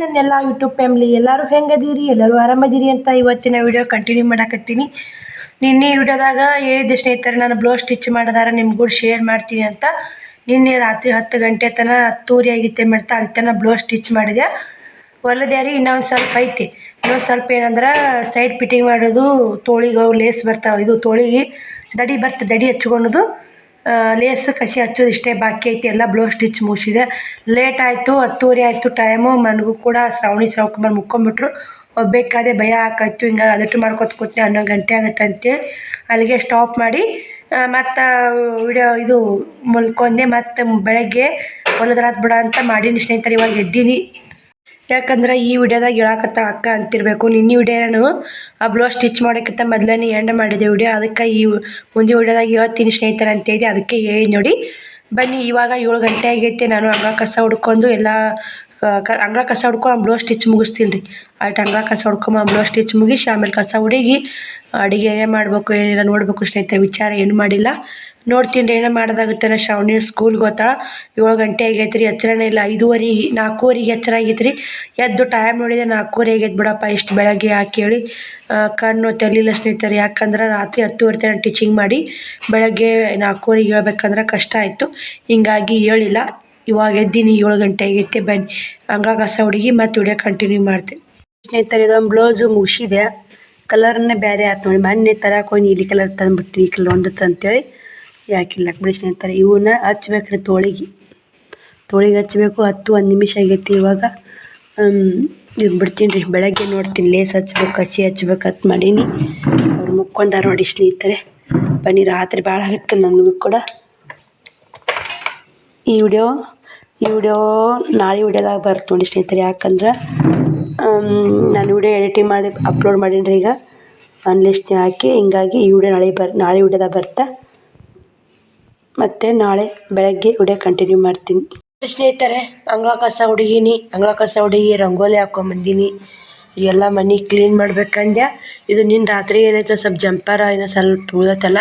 ನನ್ನೆಲ್ಲ YouTube family ಎಲ್ಲರೂ ಹೆಂಗದೀರಿ? ಎಲ್ಲರೂ ಆರಾಮದಿರಿ ಅಂತ ಇವತ್ತಿನ ವಿಡಿಯೋ ಕಂಟಿನ್ಯೂ ಮಾಡಕತ್ತೀನಿ. ನಿನ್ನೆ ವಿಡಿಯೋದಾಗ ಹೇಳಿದ ಸ್ನೇಹಿತರೆ, ನಾನು ಬ್ಲೌಸ್ ಸ್ಟಿಚ್ ಮಾಡಿದಾರ ನಿಮ್ಗೂ ಶೇರ್ ಮಾಡ್ತೀನಿ ಅಂತ. ನಿನ್ನೆ ರಾತ್ರಿ ಹತ್ತು ಗಂಟೆ ತನಕ ತೂರಿ ಆಗಿತ್ತೆ ಮಾಡ್ತಾ, ಅಲ್ಲಿ ತನಕ ಬ್ಲೌಸ್ ಸ್ಟಿಚ್ ಮಾಡಿದೆ. ಹೊಲದ್ಯಾರಿ ಇನ್ನೊಂದು ಸ್ವಲ್ಪ ಐತಿ. ಇನ್ನೊಂದು ಸ್ವಲ್ಪ ಏನಂದ್ರೆ ಸೈಡ್ ಫಿಟ್ಟಿಂಗ್ ಮಾಡೋದು, ತೋಳಿಗೆ ಲೇಸ್ ಬರ್ತಾವೆ, ಇದು ತೋಳಿಗೆ ದಡಿ ಬರ್ತ, ದಡಿ ಹಚ್ಕೊಳೋದು ಲೇಸ್ ಕಸಿ ಹಚ್ಚೋದು ಇಷ್ಟೇ ಬಾಕಿ ಐತಿ, ಎಲ್ಲ ಬ್ಲೌಸ್ ಸ್ಟಿಚ್ ಮುಗಿಸಿದೆ. ಲೇಟ್ ಆಯಿತು, ಹತ್ತುವರೆ ಆಯಿತು ಟೈಮು ನನಗೂ ಕೂಡ ಶ್ರಾವಣಿ ಸಾವ್ಕುಮಾರ್ ಮುಕ್ಕೊಂಬಿಟ್ರು. ಒಬ್ಬೇಕಾದೆ ಭಯ ಹಾಕಾಯ್ತು ಹಿಂಗಾಗಿ ಅದಟ್ಟು ಮಾಡ್ಕೊತ ಕೂತೀನಿ ಹನ್ನೊಂದು ಗಂಟೆ ಆಗುತ್ತೆ ಅಂತೇಳಿ ಅಲ್ಲಿಗೆ ಸ್ಟಾಪ್ ಮಾಡಿ. ಮತ್ತು ವಿಡಿಯೋ ಇದು ಮಲ್ಕೊಂಡೆ, ಮತ್ತು ಬೆಳಗ್ಗೆ ಹೊಲದ್ರಾತ್ ಬಿಡ ಅಂತ ಮಾಡೀನಿ ಸ್ನೇಹಿತರೆ, ಇವಾಗ ಎದ್ದೀನಿ. ಯಾಕಂದ್ರೆ ಈ ವಿಡಿಯೋದಾಗ ಹೇಳಕತ್ತ ಅಕ್ಕ ಅಂತಿರಬೇಕು. ನಿನ್ನೆ ವಿಡಿಯೋನು ಆ ಬ್ಲೌಸ್ ಸ್ಟಿಚ್ ಮಾಡೋಕ್ಕಿಂತ ಮೊದಲನೇ ಎಂಡ್ ಮಾಡಿದೆ ವಿಡಿಯೋ. ಅದಕ್ಕೆ ಈ ಮುಂದಿನ ವಿಡಿಯೋದಾಗ ಹೇಳ್ತೀನಿ ಸ್ನೇಹಿತರೆ ಅಂತ ಹೇಳಿ ಅದಕ್ಕೆ ಹೇಳಿ ನೋಡಿ. ಬನ್ನಿ, ಇವಾಗ ಏಳು ಗಂಟೆ ಆಗೈತೆ. ನಾನು ಹಂಗ ಕಸ ಹುಡ್ಕೊಂಡು ಎಲ್ಲ ಕ ಅಂಗಳ ಕಸ ಹುಡ್ಕೊಂಡು ಬ್ಲೌಸ್ ಸ್ಟಿಚ್ ಮುಗಿಸ್ತೀನಿ ರೀ ಆಯ್ತು ಅಂಗಳ ಕಸ ಹುಡ್ಕೊಂಬ ಬ್ಲೌಸ್ ಸ್ಟಿಚ್ ಮುಗಿಸಿ ಆಮೇಲೆ ಕಸ ಹುಡುಗಿ ಅಡುಗೆ ಏನೇ ಮಾಡಬೇಕು, ಏನಿಲ್ಲ ನೋಡಬೇಕು ಸ್ನೇಹಿತರೆ, ವಿಚಾರ ಏನು ಮಾಡಿಲ್ಲ. ನೋಡ್ತೀನಿ ರೀ, ಏನೋ ಮಾಡೋದಾಗುತ್ತೆ ಶ್ರಾವಣಿ ಸ್ಕೂಲ್ಗೆ ಹೋಗ್ತಾಳೆ ಏಳು ಗಂಟೆ ಆಗೈತೆ ರೀ ಎಚ್ಚರನೇ ಇಲ್ಲ. ಐದೂವರೆ, ನಾಲ್ಕೂವರೆಗೆ ಎಚ್ಚರ ಆಗೈತೆ ರೀ ಎದ್ದು ಟೈಮ್ ನೋಡಿದೆ, ನಾಲ್ಕೂವರೆ ಆಗೈತೆ ಬಿಡಪ್ಪ, ಇಷ್ಟು ಬೆಳಗ್ಗೆ ಯಾಕೆ ಹೇಳಿ ಕಣ್ಣು ತೆಲಿಲ್ಲ ಸ್ನೇಹಿತರೆ, ಯಾಕಂದ್ರೆ ರಾತ್ರಿ ಹತ್ತುವರೆ ತನಕ ಟೀಚಿಂಗ್ ಮಾಡಿ, ಬೆಳಗ್ಗೆ ನಾಲ್ಕೂವರೆಗೆ ಹೇಳ್ಬೇಕಂದ್ರೆ ಕಷ್ಟ ಆಯಿತು. ಹಿಂಗಾಗಿ ಹೇಳಿಲ್ಲ. ಇವಾಗ ಎದ್ದೀನಿ ಏಳು ಗಂಟೆ ಆಗೈತೆ ಬನ್ನಿ. ಅಂಗಳ ಕಸ ಹುಡುಗಿ ಮತ್ತು ವಿಡಿಯೋ ಕಂಟಿನ್ಯೂ ಮಾಡ್ತೀನಿ. ಸ್ನೇಹಿತರೆ, ಇದೊಂದು ಬ್ಲೌಸು ಮುಗಿಸಿದೆ. ಕಲರ್ನೇ ಬೇರೆ ಆಯ್ತು ನೋಡಿ. ಮೊನ್ನೆ ತರಕ್ಕೆ ಹೋಗಿ ನೀಲಿ ಕಲರ್ ತಂದುಬಿಟ್ಟು ಈ ಕಲರ್ ಒಂದು ಅಂತೇಳಿ ಯಾಕಿಲ್ಲ. ಬಿಡಿ ಸ್ನೇಹಿತರೆ ಇವನ್ನ ಹಚ್ಬೇಕು ರೀ ತೋಳಿಗೆ. ತೋಳಿಗೆ ಹಚ್ಚಬೇಕು ಹತ್ತು ಒಂದು ನಿಮಿಷ ಆಗೈತಿ ಇವಾಗ. ಇದು ಬಿಡ್ತೀನಿ ರೀ ಬೆಳಗ್ಗೆ ನೋಡ್ತೀನಿ. ಲೇಸ್ ಹಚ್ಬೇಕು ಹಸಿ ಹಚ್ಬೇಕು ಅಂತ ಮಾಡೀನಿ. ಅವ್ರು ಮುಕ್ಕೊಂಡಾರ ನೋಡಿ ಸ್ನೇಹಿತರೆ. ಬನ್ನಿ, ರಾತ್ರಿ ಭಾಳ ಆಗುತ್ತೆ ನನಗೂ ಕೂಡ. ಈ ವಿಡಿಯೋ ಈ ವಿಡಿಯೋ ನಾಳೆ ವಿಡಿಯೋದಾಗ ಬರ್ತು ನೋಡಿ ಸ್ನೇಹಿತರೆ. ಯಾಕಂದ್ರೆ ನಾನು ವಿಡಿಯೋ ಎಡಿಟಿಂಗ್ ಮಾಡಿ, ಅಪ್ಲೋಡ್ ಮಾಡೀನಿ ಈಗ. ಅನ್ಲಿಸ್ಟ್ನೇ ಹಾಕಿ, ಹಿಂಗಾಗಿ ಈ ವಿಡಿಯೋ ನಾಳೆ ಬರ್, ನಾಳೆ ವಿಡಿಯೋದಾಗ ಬರ್ತಾ. ಮತ್ತು ನಾಳೆ ಬೆಳಗ್ಗೆ ವಿಡಿಯೋ ಕಂಟಿನ್ಯೂ ಮಾಡ್ತೀನಿ. ಸ್ನೇಹಿತರೆ, ಅಂಗಳ ಕಸ ಹುಡುಗೀನಿ, ಅಂಗಳ ಕಸ ಹುಡುಗಿ ರಂಗೋಲಿ ಹಾಕ್ಕೊಂಬಂದೀನಿ ಎಲ್ಲ ಮನೆ ಕ್ಲೀನ್ ಮಾಡ್ಬೇಕಂದ್ಯ? ಇದು ನಿನ್ನ ರಾತ್ರಿ ಏನಾಯ್ತು? ಸ್ವಲ್ಪ ಜಂಪರ ಏನೋ ಸ್ವಲ್ಪ ಉಳತ್ತಲ್ಲ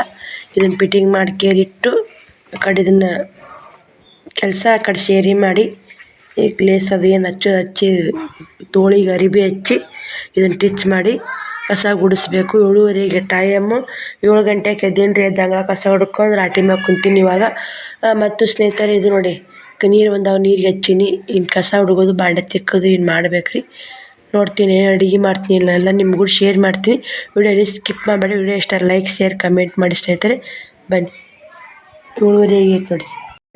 ಇದನ್ನು ಫಿಟ್ಟಿಂಗ್ ಮಾಡಿ ಕೇರಿಟ್ಟು ಕಡೆ ಇದನ್ನು ಕೆಲಸ ಆ ಕಡೆ ಸೇರಿ ಮಾಡಿ, ಈ ಲೇಸ್ ಅದು ಏನು ಹಚ್ಚು, ಹಚ್ಚಿ, ತೋಳಿಗೆ ಅರಿಬಿ ಹಚ್ಚಿ ಇದನ್ನು ಟಿಚ್ ಮಾಡಿ ಕಸ ಗುಡಿಸ್ಬೇಕು. ಏಳುವರೆಗೆ ಟೈಮು ಏಳು ಗಂಟೆಗೆ ಎದ್ದೇನು ರೀ ಕಸ ಹೊಡ್ಕೊಂಡು ರಾಟಿ ಮ್ಯಾಗ ಕುಂತೀನಿ ಇವಾಗ. ಮತ್ತು ಸ್ನೇಹಿತರೆ, ಇದು ನೋಡಿ ನೀರು ಬಂದಾವ, ನೀರಿಗೆ ಹಚ್ಚೀನಿ. ಇನ್ನು ಕಸ ಹುಡುಗೋದು ಬಾಂಡೆ ತಿಕ್ಕೋದು ಇನ್ನು ಮಾಡ್ಬೇಕು ರೀ ನೋಡ್ತೀನಿ, ಅಡುಗೆ ಮಾಡ್ತೀನಿ ಇಲ್ಲ ಎಲ್ಲ ನಿಮ್ಗೂ ಶೇರ್ ಮಾಡ್ತೀನಿ. ವಿಡಿಯೋ ಸ್ಕಿಪ್ ಮಾಡಬೇಡಿ. ವಿಡಿಯೋ ಇಷ್ಟ ಲೈಕ್ ಶೇರ್ ಕಮೆಂಟ್ ಮಾಡಿ ಸ್ನೇಹಿತರೆ. ಬನ್ನಿ. ಏಳುವರೆಗೆ ನೋಡಿ.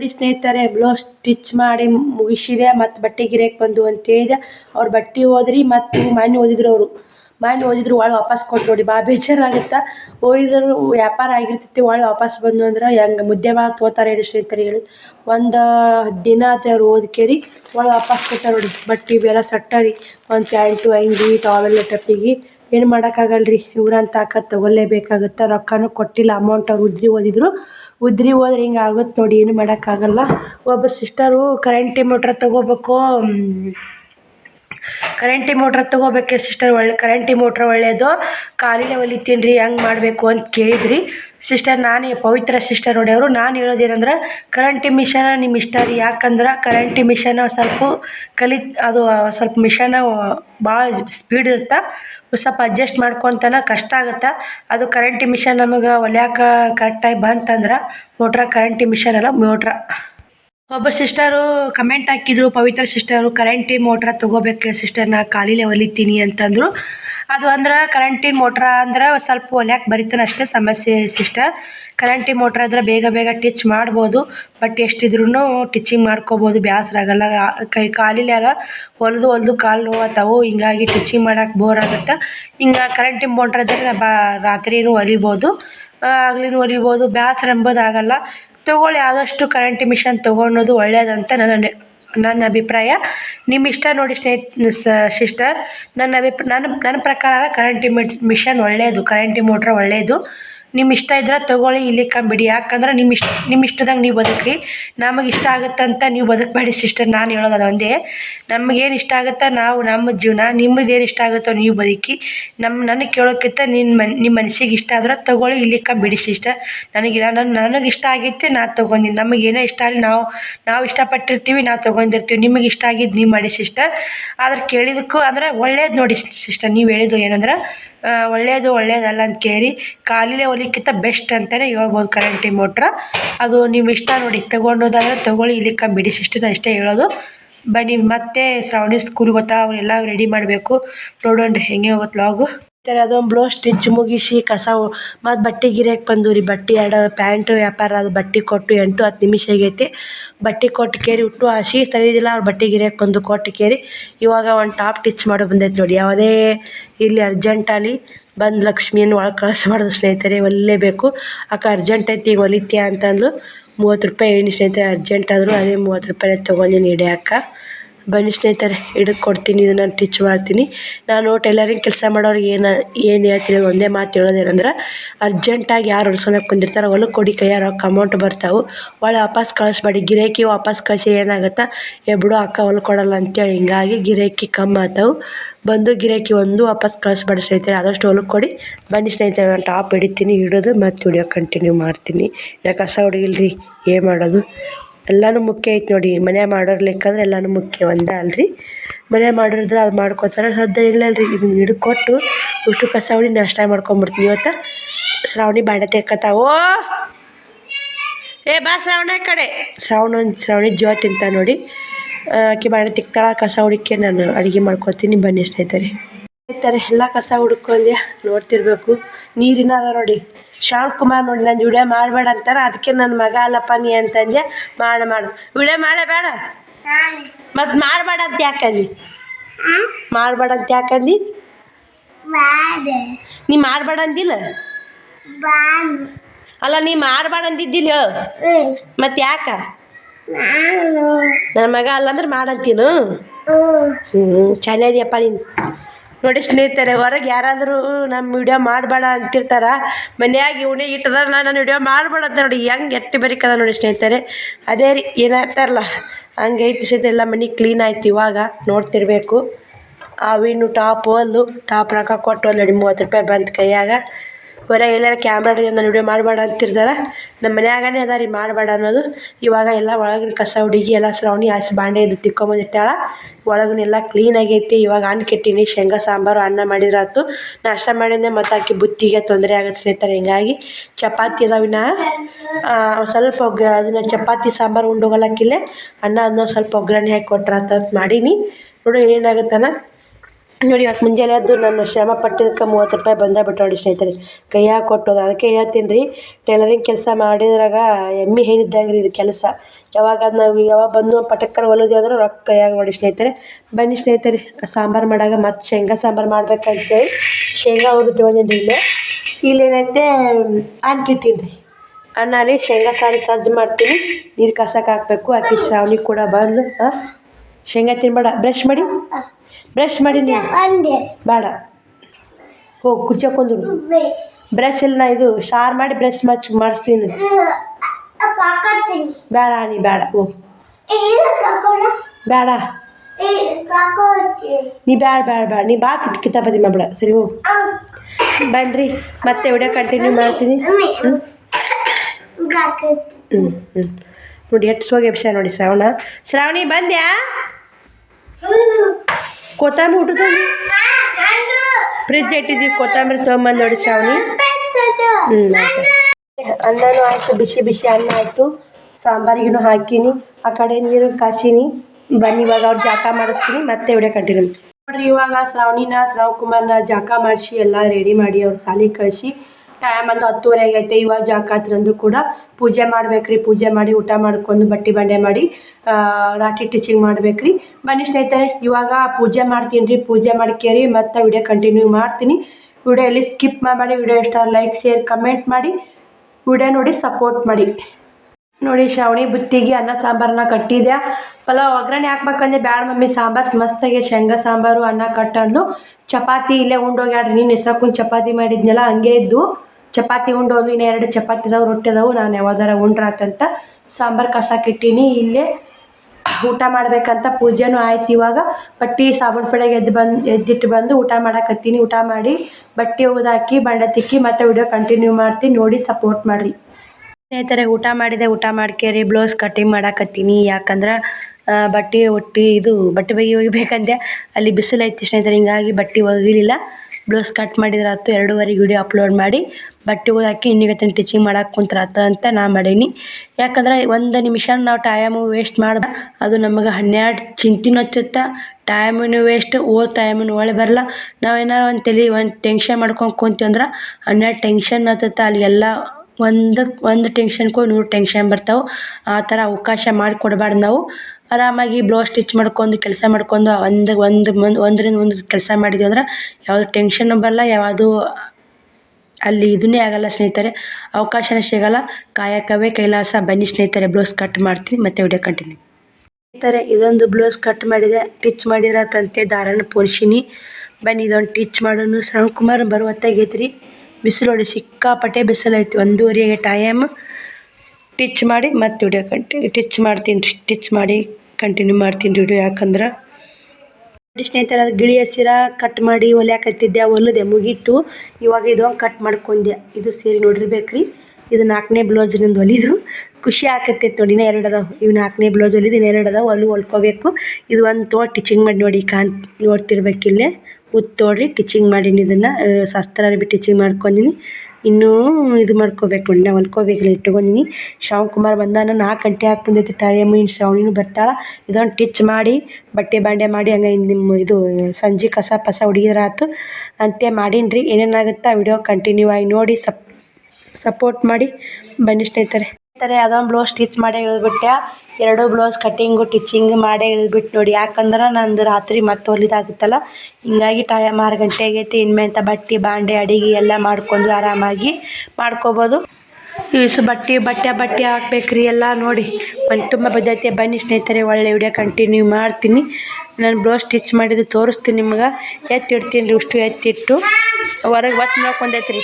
ಸ್ನೇಹಿತರೆ, ಬ್ಲೌಸ್ ಸ್ಟಿಚ್ ಮಾಡಿ ಮುಗಿಸಿದೆ. ಮತ್ತು ಬಟ್ಟೆ ಗಿರಿಯಕ್ಕೆ ಬಂದು ಅಂತ ಹೇಳಿದೆ. ಅವ್ರು ಬಟ್ಟೆ ಹೋದ್ರಿ ಮತ್ತು ಮನೆ ಓದಿದ್ರು ಅವರು. ಮನೆ ಓದಿದ್ರು ಒಳಗೆ ವಾಪಸ್ ಕೊಟ್ಟು ನೋಡಿ. ಭಾಳ ಬೇಜಾರಾಗುತ್ತೆ? ಓದಿದ್ರು, ವ್ಯಾಪಾರ ಆಗಿರ್ತೈತಿ ಒಳಗೆ ವಾಪಸ್ ಬಂದು ಅಂದ್ರೆ ಹೆಂಗೆ ಮುದ್ದೆ ಭಾಳ ತೋತಾರೆ ಹೇಳಿ ಸ್ನೇಹಿತರೆ ಹೇಳಿ. ಒಂದು ದಿನ ಆತು ಅವ್ರು ಓದ್ಕೇರಿ ಒಳಗೆ ವಾಪಸ್ ಕೊಟ್ಟಾರೆ ನೋಡಿ. ಬಟ್ಟೆ ಬೆಲ್ಲ ಸಟ್ಟ ರೀ ಒಂದು ಪ್ಯಾಂಟು, ಅಂಗಿ ಟಾವೆಲ್ ಟಪ್ಪಿಗೆ ಏನು ಮಾಡೋಕ್ಕಾಗಲ್ಲ ರೀ ಇವ್ರಂತ ತಾಕತ್ತು ತೊಗೊಳ್ಳೇಬೇಕಾಗುತ್ತೆ? ರೊಕ್ಕನೂ ಕೊಟ್ಟಿಲ್ಲ ಅಮೌಂಟ್ ಅವ್ರು ಉದ್ರಿ ಓದಿದ್ರು. ಉದ್ರಿ ಹೋದ್ರೆ ಹಿಂಗೆ ಆಗುತ್ತೆ ನೋಡಿ, ಏನು ಮಾಡೋಕ್ಕಾಗಲ್ಲ. ಒಬ್ಬರು ಸಿಸ್ಟರು ಕರೆಂಟಿ ಮೋಟ್ರ್ ತೊಗೋಬೇಕು ಕರೆಂಟಿ ಮೋಟ್ರ್ ತೊಗೋಬೇಕೆ ಸಿಸ್ಟರ್ ಒಳ್ಳೆ ಕರೆಂಟಿ ಮೋಟ್ರ್ ಒಳ್ಳೆಯದು ಕಾಲಿನ ಹೊಲಿತೀನಿ ರೀ ಹೆಂಗೆ ಮಾಡಬೇಕು ಅಂತ ಕೇಳಿದ್ರಿ. ಸಿಸ್ಟರ್ ನಾನೇ ಪವಿತ್ರ ಸಿಸ್ಟರ್ ಒಡೆಯವರು ನಾನು ಹೇಳೋದೇನಂದ್ರೆ ಕರೆಂಟಿ ಮಿಷನ ನಿಮ್ಮ ಇಷ್ಟ ರೀ. ಯಾಕಂದ್ರೆ ಕರೆಂಟಿ ಮಿಷನ ಸ್ವಲ್ಪ ಕಲಿ ಅದು ಸ್ವಲ್ಪ ಮಿಷನ ಭಾಳ ಸ್ಪೀಡ್ ಇರುತ್ತೆ? ಸ್ವಲ್ಪ ಅಡ್ಜಸ್ಟ್ ಮಾಡ್ಕೊತನ ಕಷ್ಟ ಆಗುತ್ತೆ. ಅದು ಕರೆಂಟ್ ಮಿಷನ್ ನಮಗೆ ಕರೆಕ್ಟ್ ಕರೆಕ್ಟಾಗಿ ಬಂತಂದ್ರೆ ಮೋಟ್ರ ಕರೆಂಟ್ ಮಿಷನ್ ಅಲ್ಲ ಮೋಟ್ರ ಒಬ್ಬ ಸಿಸ್ಟರು ಕಮೆಂಟ್ ಹಾಕಿದ್ರು, ಪವಿತ್ರ ಸಿಸ್ಟರು ಕರೆಂಟಿ ಮೋಟ್ರ ತೊಗೋಬೇಕು ಸಿಸ್ಟರ್ ನಾ ಕಾಲಿಲೇ ಹೊಲಿತೀನಿ ಅಂತಂದರು. ಅದು ಅಂದ್ರೆ ಕರೆಂಟಿನ ಮೋಟ್ರ ಅಂದ್ರೆ ಸ್ವಲ್ಪ ಹೊಲ್ಯಾಕೆ ಬರಿತಾನೆ ಅಷ್ಟೇ ಸಮಸ್ಯೆ ಸಿಸ್ಟರ್ ಕರೆಂಟಿನ ಮೋಟ್ರ್ ಆದ್ರೆ ಬೇಗ ಬೇಗ ಟಿಚ್ ಮಾಡ್ಬೋದು ಬಟ್ ಎಷ್ಟಿದ್ರೂ ಟಿಚಿಂಗ್ ಮಾಡ್ಕೋಬೋದು ಬೇಸ್ರ ಆಗಲ್ಲ. ಕೈ ಕಾಲಿಲೆಲ್ಲ ಹೊಲಿದು ಹೊಲ್ದು ಕಾಲು ನೋವತ್ತವು ಹಿಂಗಾಗಿ ಟಿಚಿಂಗ್ ಮಾಡಕ್ಕೆ ಬೋರ್ ಆಗುತ್ತೆ. ಹಿಂಗೆ ಕರೆಂಟಿನ ಮೋಟ್ರ್ ಇದ್ದರೆ ಬಾ, ರಾತ್ರಿನೂ ಹೊಲಿಬೋದು ಆಗ್ಲಿನೂ ಹೊಲಿಬೋದು ಬ್ಯಾಸರ ಎಂಬುದು ಆಗಲ್ಲ. ತೊಗೊಳ್ಳಿ, ಆದಷ್ಟು ಕರೆಂಟ್ ಮಿಷನ್ ತೊಗೊಳೋದು ಒಳ್ಳೆಯದಂತ ನನ್ನ ನನ್ನ ಅಭಿಪ್ರಾಯ. ನಿಮ್ಮ ಇಷ್ಟ ನೋಡಿ ಸ್ನೇಹಿತ ಸಿಸ್ಟರ್ ನನ್ನ ಅಭಿಪ್ರಾಯ ನನ್ನ ನನ್ನ ಪ್ರಕಾರ ಕರೆಂಟ್ ಮಿಷನ್ ಒಳ್ಳೆಯದು ಕರೆಂಟ್ ಮೋಟ್ರ್ ಒಳ್ಳೆಯದು ನಿಮ್ಮ ಇಷ್ಟ ಇದ್ರೆ ತೊಗೊಳ್ಳಿ ಇಲ್ಲಿ ಕಂಬಿಡಿ. ಯಾಕಂದ್ರೆ ನಿಮ್ಮ ಇಷ್ಟ ನಿಮ್ಮ ಇಷ್ಟದಂಗೆ ನೀವು ಬದುಕ್ರಿ. ನಮಗೆ ಇಷ್ಟ ಆಗುತ್ತಂತ ನೀವು ಬದುಕಬೇಡಿ ಸಿಸ್ಟರ್ ನಾನು ಹೇಳೋದು ಒಂದೇ. ನಮಗೇನು ಇಷ್ಟ ಆಗುತ್ತೆ ನಾವು ನಮ್ಮ ಜೀವನ ನಿಮ್ಮದೇನು ಇಷ್ಟ ಆಗುತ್ತೋ ನೀವು ಬದುಕಿ. ನಮ್ಮ ನನಗೆ ಕೇಳೋಕ್ಕಿಂತ ನಿನ್ನ ಮನ್ ನಿಮ್ಮ ಮನ್ಸಿಗೆ ಇಷ್ಟ ಆದ್ರೆ ತೊಗೊಳ್ಳಿ ಇಲ್ಲಿ ಬಿಡಿ ಸಿಸ್ಟರ್ ನನಗೆ ನನ್ನ ನನಗೆ ಇಷ್ಟ ಆಗಿತ್ತು ನಾನು ತೊಗೊಂಡಿನಿ. ನಮಗೆ ಇಷ್ಟ ಆಗಲಿ, ನಾವು ನಾವು ಇಷ್ಟಪಟ್ಟಿರ್ತೀವಿ, ನಾವು ತೊಗೊಂಡಿರ್ತೀವಿ. ನಿಮಗೆ ಇಷ್ಟ ಆಗಿದ್ದು ನೀವು ಮಾಡಿ ಸಿಸ್ಟರ್ ಆದ್ರೆ ಕೇಳಿದಕ್ಕೂ ಅಂದ್ರೆ ಒಳ್ಳೇದು ನೋಡಿ ಸಿಸ್ಟರ್ ನೀವು ಹೇಳಿದ್ದು ಏನಂದ್ರೆ ಒಳ್ಳೆಯದು ಒಳ್ಳೆಯದಲ್ಲ ಅಂತ ಕೇಳಿ ಕಾಲಿಲೆ ಹೊಲಿಕ್ಕಿಂತ ಬೆಸ್ಟ್ ಅಂತಲೇ ಹೇಳ್ಬೋದು ಕರೆಂಟ್ ಮೋಟ್ರ್ ಅದು ನಿಮ್ಮ ಇಷ್ಟ ನೋಡಿ ತೊಗೊಂಡೋದಾದ್ರೆ ತೊಗೊಳ್ಳಿ ಇಲ್ಲಿಕ ಬಿಡಿ ಸಿಸ್ಟರ್ ಅಷ್ಟೇ ಹೇಳೋದು. ಬನ್ನಿ, ಮತ್ತೆ ಶ್ರಾವಣಿ ಸ್ಕೂಲ್ಗೆ ಗೊತ್ತಾ? ಎಲ್ಲ ರೆಡಿ ಮಾಡಬೇಕು. ನೋಡೋಣ ಹೆಂಗೆ ಹೋಗುತ್ತೆ ಲಾಗು ಅದೊಂದು ಬ್ಲೌಸ್ ಸ್ಟಿಚ್ ಮುಗಿಸಿ ಕಸ ಮತ್ತು ಬಟ್ಟೆ ಗಿರಿಯಕ್ಕೆ ಬಂದು ರೀ ಬಟ್ಟೆ ಎರಡು ಪ್ಯಾಂಟು, ವ್ಯಾಪಾರ ಅದು ಬಟ್ಟೆ ಕೊಟ್ಟು ಎಂಟು ಹತ್ತು ನಿಮಿಷ ಆಗೈತಿ. ಬಟ್ಟೆ ಕೊಟ್ಟು ಕೇರಿ ಉಟ್ಟು ಹಸಿ ತೆಗೆದಿಲ್ಲ ಅವ್ರು ಬಟ್ಟೆ ಗಿರಿಯಕ್ಕೆ ಬಂದು ಕೊಟ್ಟು ಕೇರಿ. ಇವಾಗ ಒಂದು ಟಾಪ್ ಸ್ಟಿಚ್ ಮಾಡೋ ಬಂದೈತೆ ನೋಡಿ. ಯಾವುದೇ ಇಲ್ಲಿ ಅರ್ಜೆಂಟಲ್ಲಿ ಬಂದು ಲಕ್ಷ್ಮಿಯನ್ನು ಒಳಗೆ ಕಳಿಸ್ಬಾರ್ದು ಸ್ನೇಹಿತರೆ ಒಲ್ಲೇಬೇಕು ಅಕ್ಕ ಅರ್ಜೆಂಟ್ ಐತಿ, ಈಗ ಹೊಲಿತೀಯ ಅಂತಂದು ಮೂವತ್ತು ರೂಪಾಯಿ ಎಣ್ಣೆ ಸ್ನೇಹಿತರೆ, ಅರ್ಜೆಂಟ್ ಆದರೂ ಅದೇ ಮೂವತ್ತು ರೂಪಾಯಿ ತೊಗೊಂಡಿನಿ ಹಿಡಿಯಕ್ಕ ಬನ್ನಿ ಸ್ನೇಹಿತರೆ ಹಿಡಿದು ಕೊಡ್ತೀನಿ, ಇದನ್ನು ಟಿಚ್ ಮಾಡ್ತೀನಿ. ನಾನು ಟೈಲರಿಂಗ್ ಕೆಲಸ ಮಾಡೋರಿಗೆ ಏನು ಏನು ಹೇಳ್ತೀನಿ ಒಂದೇ ಮಾತು ಹೇಳೋದೇನಂದ್ರೆ ಅರ್ಜೆಂಟಾಗಿ ಯಾರು ಹೊಲ್ಸೋಣಕ್ಕೆ ಬಂದಿರ್ತಾರೆ ಹೊಲಕ್ಕೆ ಕೊಡಿ ಕೈಯಾರ ರೊಕ್ಕ ಅಮೌಂಟ್ ಬರ್ತಾವೆ. ಒಳ್ಳೆ ವಾಪಸ್ ಕಳಿಸ್ಬೇಡಿ, ಗಿರಾಕಿ ವಾಪಸ್ ಕಳಿಸಿ ಏನಾಗುತ್ತೆ? ಏ ಅಕ್ಕ ಹೊಲ್ಕೊಡಲ್ಲ ಅಂತೇಳಿ, ಹಿಂಗಾಗಿ ಗಿರಾಕಿ ಕಮ್ಮಿ ಆಗ್ತಾವೆ ಬಂದು ಗಿರಾಕಿ ಒಂದು ವಾಪಸ್ ಕಳಿಸ್ಬೇಡಿ ಸ್ನೇಹಿತರೆ, ಆದಷ್ಟು ಹೊಲಕ್ಕೆ ಕೊಡಿ. ಬನ್ನಿ ಸ್ನೇಹಿತರೆ, ನಾನು ಟಾಪ್ ಹಿಡಿತೀನಿ, ಹಿಡಿದು ಮತ್ತೆ ವಿಡಿಯೋ ಕಂಟಿನ್ಯೂ ಮಾಡ್ತೀನಿ. ಯಾಕೆ ಕಸ ಹೊಡಿಗಿಲ್ರಿ, ಏನು ಮಾಡೋದು? ಎಲ್ಲನೂ ಮುಖ್ಯ ಐತೆ ನೋಡಿ. ಮನೆ ಮಾಡೋರ್ ಲೆಕ್ಕಂದ್ರೆ ಎಲ್ಲನೂ ಮುಖ್ಯ, ಒಂದೇ ಅಲ್ರಿ? ಮನೆ ಮಾಡಿದ್ರೆ ಅದು ಮಾಡ್ಕೊತಾರೆ, ಸದ್ಯ ಇಲ್ಲಲ್ರಿ ಇದನ್ನ ಹಿಡ್ಕೊಟ್ಟು ಉಷ್ಟು ಕಸ ಹೊಡಿ ನಾಷ್ಟ ಮಾಡ್ಕೊಂಬಿಡ್ತೀನಿ. ಇವತ್ತು ಶ್ರಾವಣಿ ಬಾಂಡೆ ತೆಕ್ಕತ್ತಾವೋ ಏ, ಬಾ ಶ್ರಾವಣ ಕಡೆ. ಶ್ರಾವಣ ಒಂದು ಶ್ರಾವಣಿ ಜೀವ ತಿಂತ ನೋಡಿ. ಆಕೆ ಬಾಂಡೆ ತಿಕ್ತಾಳ, ಕಸ ಹುಡುಕಿ ನಾನು ಅಡುಗೆ ಮಾಡ್ಕೊತೀನಿ. ಬನ್ನಿ ಸ್ನೇಹಿತರೆ. ಸ್ನೇಹಿತರೆ, ಎಲ್ಲ ಕಸ ಹುಡ್ಕೊಂಡೆ ನೋಡ್ತಿರ್ಬೇಕು. ನೀರಿನ ಅದ ನೋಡಿ. ಶ್ಯಾಮ್ ಕುಮಾರ್ ನೋಡಿ ನಾನು ವಿಡಿಯೋ ಮಾಡಬೇಡ ಅಂತಾರೆ. ಅದಕ್ಕೆ ನನ್ನ ಮಗ ಅಲ್ಲಪ್ಪ ನೀ ಅಂತಂದೆ ಮಾಡ ಮಾಡು. ವಿಡಿಯೋ ಮಾಡೇ ಬೇಡ. ಮತ್ತು ಮಾಡಬೇಡ ಅಂತ ಯಾಕಂದಿ ಮಾಡಬೇಡ ಅಂತ ಯಾಕಂದಿ ನೀ ಮಾಡಬೇಡ ಅಂದಿಲ್ಲ? ಅಲ್ಲ ನೀ ಮಾಡಬೇಡ ಅಂದಿದ್ದಿಲ್ಲ ಹೇಳು. ಮತ್ತು ಯಾಕ? ನನ್ನ ಮಗ ಅಲ್ಲಂದ್ರೆ ಮಾಡಂತೀನು? ಹ್ಞೂ ಚೆನ್ನಾಗಿದೆಯಪ್ಪ ನೀನು. ನೋಡಿ ಸ್ನೇಹಿತರೆ, ಹೊರಗೆ ಯಾರಾದರೂ ನಮ್ಮ ವಿಡಿಯೋ ಮಾಡಬೇಡ ಅಂತಿರ್ತಾರ, ಮನ್ಯಾಗ ಇವನೇ ಇಟ್ಟದ ನಾನು ವಿಡಿಯೋ ಮಾಡಬೇಡ ಅಂತ ನೋಡಿ ಹೆಂಗೆ ಎಟ್ಟಿ ಬರೀಕದ ನೋಡಿ ಸ್ನೇಹಿತರೆ. ಅದೇ ರೀ ಏನಾಗ್ತಾರಲ್ಲ ಹಂಗೆ ಐತಿ ಸ್ನೇಹಿತರೆ, ಎಲ್ಲ ಮನೆ ಕ್ಲೀನ್ ಆಯ್ತು ಇವಾಗ, ನೋಡ್ತಿರ್ಬೇಕು. ಅವಿನ್ನು ಟಾಪ್ ಒಂದು ಟಾಪ್ ರೊಕ್ಕ ಕೊಟ್ಟು ಒಂದು ಮೂವತ್ತು ರೂಪಾಯಿ ಬಂತು ಕೈಯಾಗ. ಹೊರಗೆ ಎಲ್ಲಾರ ಕ್ಯಾಮ್ರಾ ಹಿಡಿದು ವಿಡಿಯೋ ಮಾಡಬೇಡ ಅಂತಿರ್ತಾರೆ. ನಮ್ಮ ಮನ್ಯಾಗನೇ ಅದ ರೀ ಮಾಡಬೇಡ ಅನ್ನೋದು. ಇವಾಗ ಎಲ್ಲ ಒಳಗಿನ ಕಸ, ಹುಡುಗಿ, ಎಲ್ಲ ಶ್ರಾವಣಿ ಹಾಸಿ ಬಾಂಡೆ ಇದು ತಿಕ್ಕೊಂಬಂದಿಟ್ಟಾಳ ಒಳಗನ್ನೆಲ್ಲ ಕ್ಲೀನ್ ಆಗೈತಿ ಇವಾಗ ಅನ್ನ ಕೆಟ್ಟೀನಿ, ಶೇಂಗಾ, ಸಾಂಬಾರು, ಅನ್ನ ಮಾಡಿದ್ರಾತು ನಾಷ್ಟ ಮಾಡಿದ್ದೆ ಮತ್ತು ಹಾಕಿ ಬುತ್ತಿಗೆ ತೊಂದರೆ ಆಗತ್ತೆ ಸ್ನೇಹಿತರೆ, ಹಿಂಗಾಗಿ ಚಪಾತಿ ಅದಾವಿನ ಸ್ವಲ್ಪ ಒಗ್ಗ, ಅದನ್ನ ಚಪಾತಿ, ಸಾಂಬಾರು ಉಂಡೋಗಲಕ್ಕಿಲ್ಲೇ ಅನ್ನ ಅದನ್ನ ಸ್ವಲ್ಪ ಒಗ್ಗರಣೆ ಹಾಕಿ ಕೊಟ್ರಾತ ಮಾಡೀನಿ. ನೋಡು ಏನಾಗುತ್ತನ. ನೋಡಿ, ಇವತ್ತು ಮುಂಜಾನೆ ಅದು ನಾನು ಶ್ರಮ ಪಟ್ಟಿದ್ದಕ್ಕೆ ಮೂವತ್ತು ರೂಪಾಯಿ ಬಂದೇ ಬಿಟ್ಟು ನೋಡಿ ಸ್ನೇಹಿತರೆ. ಕೈಯಾಗ ಕೊಟ್ಟೋದು. ಅದಕ್ಕೆ ಹೇಳ್ತೀನಿ ರೀ ಟೈಲರಿಂಗ್ ಕೆಲಸ ಮಾಡಿದ್ರಾಗ ಎಮ್ಮೆ ಹೇಳಿದ್ದಂಗೆ ರೀ ಇದು ಕೆಲಸ. ಯಾವಾಗ ನಾವು ಯಾವಾಗ ಬಂದು ಪಟಕ್ಕರ ಹೊಲಿದ್ವಿ ಅಂದ್ರೆ ರೊಕ್ಕ ಕೈಯಾಗ ನೋಡಿ ಸ್ನೇಹಿತರೆ. ಬನ್ನಿ ಸ್ನೇಹಿತರೆ, ಸಾಂಬಾರು ಮಾಡಾಗ ಮತ್ತು ಶೇಂಗಾ ಸಾಂಬಾರು ಮಾಡ್ಬೇಕಂತೇಳಿ. ಶೇಂಗಾ ಹುರಿದು ಒಂದೇನು ಇಲ್ಲೇ. ಇಲ್ಲೇನೈತೆ ಅನ್ಕಿಟ್ಟೀನಿ ರೀ ಅನ್ನ ರೀ, ಶೇಂಗಾ ಸಾರಿ ಸಜ್ಜು ಮಾಡ್ತೀನಿ. ನೀರು ಕಸಕ್ಕೆ ಹಾಕಬೇಕು. ಆಕೆ ಶ್ರಾವಣಿ ಕೂಡ ಬಂದು ಹಾಂ ಶೇಂಗಾ ತಿನ್ಬೇಡ. ಬ್ರಷ್ ಮಾಡಿ. ಬ್ರಷ್ ಮಾಡಿ ನೀವು ಬೇಡ. ಹೋಗಿ ಕುಚ್ಚಕೊಂದ್ರು ಬ್ರಷ್ ಇಲ್ಲ ನಾ ಇದು ಶಾರ್ ಮಾಡಿ ಬ್ರಷ್ ಮಚ್ ಮಾಡಿಸ್ತೀನಿ. ಬೇಡ ನೀ ಬೇಡ ಓ ಬೇಡ. ನೀ ಬ್ಯಾಡ ಬ್ಯಾಡ ಬ್ಯಾಡ ನೀ ಬಾ ಕಿತ್ ಕಿತಾಪತಿ ಮಾಡ ಸರಿ ಹೋ ಬನ್ರಿ ಮತ್ತೆ ವಿಡಿಯೋ ಕಂಟಿನ್ಯೂ ಮಾಡ್ತೀನಿ. ಹ್ಞೂ ಹ್ಞೂ ಹ್ಞೂ ನೋಡಿ ಎಷ್ಟು ಹೋಗಿ ವಿಷಯ ನೋಡಿ ಶ್ರಾವಣ. ಶ್ರಾವಣಿ ಬಂದ್ಯಾ? ಕೊತ್ತಂಬರಿ ಊಟದ ಫ್ರಿಜ್ ಇಟ್ಟಿದ್ದೀವಿ ಕೊತ್ತಂಬರಿ ತೊಗೊಂಬಂದು ನೋಡಿ ಶ್ರಾವಣಿ. ಹ್ಞೂ ಅನ್ನನೂ ಆಯಿತು ಬಿಸಿ ಬಿಸಿ ಅನ್ನ ಆಯಿತು. ಸಾಂಬಾರಿಗೂ ಹಾಕೀನಿ. ಆ ಕಡೆ ನೀರು ಕಾಸಿನಿ. ಬನ್ನಿ ಇವಾಗ ಅವ್ರು ಜಾಕ ಮಾಡಿಸ್ತೀನಿ. ಮತ್ತೆ ಇವಡೆ ಕಂಟಿನ್ಯೂ ನೋಡ್ರಿ ಇವಾಗ ಶ್ರಾವಣಿನ ಶ್ರಾವ್ ಕುಮಾರ್ನ ಜಾಕ ಮಾಡಿಸಿ ಎಲ್ಲ ರೆಡಿ ಮಾಡಿ ಅವ್ರ ಸಾಲಿಗೆ ಕಳಿಸಿ. ಟೈಮ್ ಒಂದು ಹತ್ತುವರೆ ಆಗೈತೆ, ಇವಾಗ ಜಾಕಾತ್ರಂದು ಕೂಡ ಪೂಜೆ ಮಾಡ್ಬೇಕ್ರಿ, ಪೂಜೆ ಮಾಡಿ ಊಟ ಮಾಡ್ಕೊಂಡು ಬಟ್ಟೆ ಬಂಡೆ ಮಾಡಿ ರಾಟಿ ಟಿಚಿಂಗ್ ಮಾಡ್ಬೇಕ್ರಿ. ಬನ್ನಿ ಸ್ನೇಹಿತರೆ, ಇವಾಗ ಪೂಜೆ ಮಾಡ್ತೀನಿ ರೀ ಪೂಜೆ ಮಾಡ್ಕೇರಿ ಮತ್ತೆ ವಿಡಿಯೋ ಕಂಟಿನ್ಯೂ ಮಾಡ್ತೀನಿ. ವಿಡಿಯೋ ಸ್ಕಿಪ್ ಮಾಡಿ ವಿಡಿಯೋ ಇಷ್ಟ ಲೈಕ್ ಶೇರ್ ಕಮೆಂಟ್ ಮಾಡಿ. ವಿಡಿಯೋ ನೋಡಿ ಸಪೋರ್ಟ್ ಮಾಡಿ. ನೋಡಿ ಶ್ರಾವಣಿ, ಬುತ್ತಿಗೆ, ಅನ್ನ ಸಾಂಬಾರನ್ನ ಕಟ್ಟಿದ್ಯಾ? ಪಲಾವ್ ಒಗ್ಗರಣೆ ಹಾಕ್ಬೇಕಂದ್ರೆ ಬ್ಯಾಡ ಮಮ್ಮಿ, ಸಾಂಬಾರು ಮಸ್ತಾಗಿ ಶೇಂಗಾ ಸಾಂಬಾರು, ಅನ್ನ ಕಟ್ಟಂದು. ಚಪಾತಿ ಇಲ್ಲೇ ಉಂಡೋಗ್ಯಾಡ್ರಿ ನೀನು ಎಸಕೊಂಡು ಚಪಾತಿ ಮಾಡಿದ್ನಲ್ಲ, ಹಂಗೆ ಇದ್ದು. ಚಪಾತಿ ಉಂಡೋದು ಇನ್ನು ಎರಡು ಚಪಾತಿ ಅದಾವೆ, ರೊಟ್ಟಿ ಅದಾವೆ, ನಾನು ಯಾವ್ದಾರ ಉಂಡ್ರೆ ಆತಂತ ಸಾಂಬಾರು ಕಸಾಕಿಟ್ಟೀನಿ ಇಲ್ಲೇ ಊಟ ಮಾಡಬೇಕಂತ ಪೂಜೆನೂ ಆಯ್ತು ಇವಾಗ. ಬಟ್ಟೆ ಸಾಬೂನು ಪಡೆಗೆ ಎದ್ದು ಬಂದು, ಎದ್ದಿಟ್ಟು ಬಂದು ಊಟ ಮಾಡಕತ್ತೀನಿ. ಊಟ ಮಾಡಿ ಬಟ್ಟೆ ಹೋದಾಕಿ ಬಂಡೆ ತಿಕ್ಕಿ ಮತ್ತು ವಿಡಿಯೋ ಕಂಟಿನ್ಯೂ ಮಾಡ್ತೀನಿ. ನೋಡಿ ಸಪೋರ್ಟ್ ಮಾಡಿರಿ. ಸ್ನೇಹಿತರೆ, ಊಟ ಮಾಡಿದೆ, ಊಟ ಮಾಡ್ಕೇರಿ, ಬ್ಲೌಸ್ ಕಟ್ಟಿಂಗ್ ಮಾಡಾಕತ್ತೀನಿ. ಯಾಕಂದ್ರೆ ಬಟ್ಟೆ ಒಟ್ಟಿ ಇದು, ಬಟ್ಟೆ ಬಗೆ ಒಗಿಬೇಕಂದೆ ಅಲ್ಲಿ ಬಿಸಿಲು ಐತಿ ಸ್ನೇಹಿತರೆ, ಹಿಂಗಾಗಿ ಬಟ್ಟೆ ಒಗಿಲಿಲ್ಲ. ಬ್ಲೌಸ್ ಕಟ್ ಮಾಡಿದ್ರಾತು ಎರಡೂವರೆಗೆ ವಿಡಿಯೋ ಅಪ್ಲೋಡ್ ಮಾಡಿ, ಬಟ್ಟೆ ಒಗ್ದಾಕಿ ಇನ್ನಿಗತ್ತಿನ ಟೀಚಿಂಗ್ ಮಾಡಕ್ಕೆ ಕುಂತ್ರಾತ ಅಂತ ನಾ ಮಾಡೀನಿ. ಯಾಕಂದ್ರೆ, ಒಂದು ನಿಮಿಷ ನಾವು ಟೈಮು ವೇಸ್ಟ್ ಮಾಡ್ದೆ, ಅದು ನಮಗೆ ಹನ್ನೆರಡು ಚಿಂತಿನೂ ಹಚ್ಚುತ್ತ. ಟೈಮನ್ನು ವೇಸ್ಟ್ ಓದ್ ಟೈಮನ್ನು ಒಳ್ಳೆ ಬರಲ್ಲ ನಾವೇನಾರು ಒಂದು ತಲೆ, ಒಂದು ಟೆನ್ಷನ್ ಮಾಡ್ಕೊಂಡು ಕುಂತೀವಿ ಅಂದ್ರೆ ಹನ್ನೆರಡು ಟೆನ್ಷನ್ ಹತ್ತುತ್ತ. ಅಲ್ಲಿ ಎಲ್ಲ ಒಂದಕ್ಕೆ ಒಂದು ಟೆನ್ಷನ್ಗೂ ನೂರು ಟೆನ್ಷನ್ ಬರ್ತಾವೆ. ಆ ಥರ ಅವಕಾಶ ಮಾಡಿಕೊಡ್ಬಾರ್ದು ನಾವು. ಆರಾಮಾಗಿ ಬ್ಲೌಸ್ ಸ್ಟಿಚ್ ಮಾಡ್ಕೊಂಡು ಕೆಲಸ ಮಾಡ್ಕೊಂಡು ಒಂದು ಒಂದು ಒಂದು ಒಂದರಿಂದ ಒಂದು ಕೆಲಸ ಮಾಡಿದ್ವಿ ಅಂದ್ರೆ ಯಾವುದು ಟೆನ್ಷನ್ ಬರಲ್ಲ, ಯಾವುದು ಅಲ್ಲಿ ಇದನ್ನೇ ಆಗಲ್ಲ ಸ್ನೇಹಿತರೆ. ಅವಕಾಶನೇ ಸಿಗಲ್ಲ. ಕಾಯಕವೇ ಕೈಲಾಸ. ಬನ್ನಿ ಸ್ನೇಹಿತರೆ ಬ್ಲೌಸ್ ಕಟ್ ಮಾಡ್ತೀನಿ ಮತ್ತೆ ವಿಡಿಯೋ ಕಂಟಿನ್ಯೂ ಸ್ನೇಹಿತರೆ, ಇದೊಂದು ಬ್ಲೌಸ್ ಕಟ್ ಮಾಡಿದೆ. ಟಿಚ್ ಮಾಡಿರೋ ತಂತೆ ದಾರನ ಪೋಣಿಸಿನಿ ಬನ್ನಿ ಇದೊಂದು ಟಿಚ್ ಮಾಡೋನು. ಶ್ರವಣ್ ಕುಮಾರ್ ಬರುವತ್ತಾಗೈತ್ರಿ ಬಿಸಿಲು ನೋಡಿ ಸಿಕ್ಕಾಪಟ್ಟೆ ಬಿಸಿಲೈತಿ ಒಂದೂವರೆಗೆ ಟೈಮ್ ಟಿಚ್ ಮಾಡಿ ಮತ್ತೆ ವಿಡಿಯೋ ಕಂಟಿ ಟಿಚ್ ಮಾಡ್ತೀನಿ ರೀ ಟಿಚ್ ಮಾಡಿ ಕಂಟಿನ್ಯೂ ಮಾಡ್ತೀನಿ ರೀ ವಿಡಿಯೋ ಯಾಕಂದ್ರೆ. ನೋಡಿ ಸ್ನೇಹಿತರೆ ಗಿಳಿ ಹಸಿರ ಕಟ್ ಮಾಡಿ ಹೊಲ್ಯಾಕತ್ತಿದ್ದೆ ಹೊಲಿದೆ ಮುಗೀತು. ಇವಾಗ ಇದೊಂದು ಕಟ್ ಮಾಡ್ಕೊಂಡೆ. ಇದು ಸೇರಿ ನೋಡಿರ್ಬೇಕ್ರಿ ಇದು ನಾಲ್ಕನೇ ಬ್ಲೌಸ್ನಿಂದ ಹೊಲಿದು ಖುಷಿ ಆಕತ್ತೈತೆ ನೋಡಿ, ಇನ್ನೂ ಎರಡು ಅದಾವೆ. ಇವು ನಾಲ್ಕನೇ ಬ್ಲೌಸ್ ಹೊಲಿದು ಇನ್ನೂ ಎರಡು ಅದಾವೆ. ಹೊಲು ಹೊಲ್ಕೋಬೇಕು. ಇದು ಒಂದು ತೋ ಟಿಚಿಂಗ್ ಮಾಡಿ ನೋಡಿ, ಕಾಣ್ ನೋಡ್ತಿರ್ಬೇಕಿಲ್ಲೇ ಉತ್ತು ಟೀಚಿಂಗ್ ಮಾಡೀನಿ ಇದನ್ನು. ಶಾಸ್ತ್ರ ಅರ್ಬಿ ಟಿಚಿಂಗ್ ಮಾಡ್ಕೊಂಡಿನಿ. ಇನ್ನೂ ಇದು ಮಾಡ್ಕೋಬೇಕು ನೋಡಿ, ನಾ ಹೊಲ್ಕೋಬೇಕಿಲ್ಲ, ಇಟ್ಕೊಂಡಿನಿ. ಶ್ರಾವಣ್ ಕುಮಾರ್ ಬಂದಾನ ನಾಲ್ಕು ಗಂಟೆ ಹಾಕಿ ಬಂದೈತಿ ಟೈಮ್ ಇನ್ನು ಶ್ರಾವಣಿನೂ ಬರ್ತಾಳೆ. ಇದೊಂದು ಟಿಚ್ ಮಾಡಿ, ಬಟ್ಟೆ ಬಾಂಡೆ ಮಾಡಿ, ಹಂಗೆ ನಿಮ್ಮ ಇದು, ಸಂಜೆ ಕಸ ಪಸ ಹುಡುಗಿದ್ರಾತು, ಅಂತೆ ಮಾಡೀನಿ ರೀ ಏನೇನಾಗುತ್ತೆ ವಿಡಿಯೋ ಕಂಟಿನ್ಯೂ ಆಗಿ ನೋಡಿ, ಸಪ್ ಸಪೋರ್ಟ್ ಮಾಡಿ, ಬನ್ನಿ ಸ್ನೇಹಿತರೆ. ಸ್ನೇಹಿತರೆ ಅದೊಂದು ಬ್ಲೌಸ್ ಸ್ಟಿಚ್ ಮಾಡೇ ಇಳಿದ್ಬಿಟ್ಟೆ ಎರಡು ಬ್ಲೌಸ್ ಕಟ್ಟಿಂಗು ಟಿಚಿಂಗ್ ಮಾಡೇ ಇಳಿದ್ಬಿಟ್ಟು ನೋಡಿ, ಯಾಕಂದ್ರೆ ನಂದು ರಾತ್ರಿ ಮತ್ತೆ ಹೊಲಿದಾಗುತ್ತಲ್ಲ ಹಿಂಗಾಗಿ ಟೈಮ್ ಆರು ಗಂಟೆ ಆಗೈತಿ ಇನ್ಮೇಂತ ಬಟ್ಟೆ, ಬಾಂಡೆ, ಅಡಿಗೆ ಎಲ್ಲ ಮಾಡ್ಕೊಂಡು ಆರಾಮಾಗಿ ಮಾಡ್ಕೋಬೋದು. ಇವಿಸು ಬಟ್ಟೆ ಬಟ್ಟೆ ಬಟ್ಟೆ ಹಾಕ್ಬೇಕ್ರಿ ಎಲ್ಲ ನೋಡಿ. ಮನೆ ತುಂಬ ಬದೈತೆ ಬನ್ನಿ ಸ್ನೇಹಿತರೆ, ಒಳ್ಳೆ ವಿಡಿಯೋ ಕಂಟಿನ್ಯೂ ಮಾಡ್ತೀನಿ. ನಾನು ಬ್ಲೌಸ್ ಸ್ಟಿಚ್ ಮಾಡಿದ್ದು ತೋರಿಸ್ತೀನಿ ನಿಮ್ಗೆ. ಎತ್ತಿಡ್ತೀನಿ ರೀ ಇಷ್ಟು ಎತ್ತಿಟ್ಟು. ಹೊರಗೆ ಒತ್ತು ನೋಡ್ಕೊಂಡೈತೆ ರೀ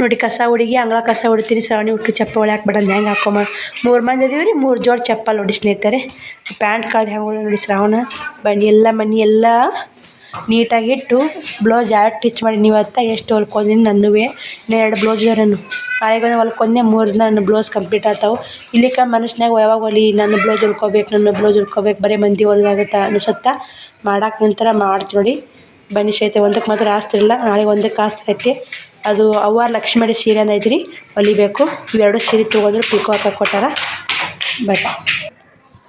ನೋಡಿ ಕಸ ಹುಡುಗಿ, ಅಂಗಳ ಕಸ ಹೊಡಿತೀನಿ ಶ್ರಾವಣಿ ಹುಟ್ಟು ಚಪ್ಪ ಒಳಗೆ ಹಾಕ್ಬಿಡಂದು ಹೆಂಗೆ ಹಾಕೊಂಬ ಮೂರು ಮಂದಿ ಇದೀವಿ ರೀ, ಮೂರು ಜೋಡಿ ಚಪ್ಪಲ್ ನೋಡಿ ಸ್ನೇಹಿತರೆ. ಪ್ಯಾಂಟ್ ಕಳ್ದು ಹೆಂಗೆ ನೋಡಿ ಶ್ರಾವಣ. ಬನ್ನಿ ಎಲ್ಲ ಮನೆ ಎಲ್ಲ ನೀಟಾಗಿ ಇಟ್ಟು ಬ್ಲೌಸ್ ಎರಡು ಟಿಚ್ ಮಾಡಿ ನೀವು ಅತ್ತ ಎಷ್ಟು ಹೊಲ್ಕೊಂಡಿನಿ ನನ್ನೂ ಎರಡು ಬ್ಲೌಸ್ ನಾನು ನಾಳೆಗೆ ಹೊಲ್ಕೊಂಡೆ ಮೂರು ನನ್ನ ಬ್ಲೌಸ್ ಕಂಪ್ಲೀಟ್ ಆಗ್ತಾವೆ. ಇಲ್ಲಿಕ ಮನುಷ್ಯನಾಗ ಯಾವಾಗ ಹೊಲಿ ನನ್ನ ಬ್ಲೌಸ್ ಹೊಲ್ಕೋಬೇಕು ನನ್ನ ಬ್ಲೌಸ್ ಹೊಲ್ಕೋಬೇಕು ಬರೀ ಮಂದಿ ಹೊಲ್ದಾಗತ್ತ ಅನಿಸುತ್ತಾ? ಮಾಡೋಕೆ ನಂತರ ಮಾಡ್ತೀನಿ ನೋಡಿ. ಬನ್ನಿ ಶೈತೆ ಒಂದಕ್ಕೆ ಮಾತ್ರ ಆಸ್ತಿರಲ್ಲ ನಾಳೆ ಒಂದಕ್ಕೆ ಆಸ್ತೈತಿ ಅದು ಅವ್ವಾರ ಲಕ್ಷ್ಮೀ ಸೀರೆ ಅಂತ ಐತ್ರಿ, ಹೊಲಿಬೇಕು. ಇವೆರಡು ಸೀರೆ ತೊಗೊಂಡ್ರೆ ಪಿಕೋ ಹಾಕಕ್ಕೆ ಕೊಟ್ಟಾರ. ಬಟ್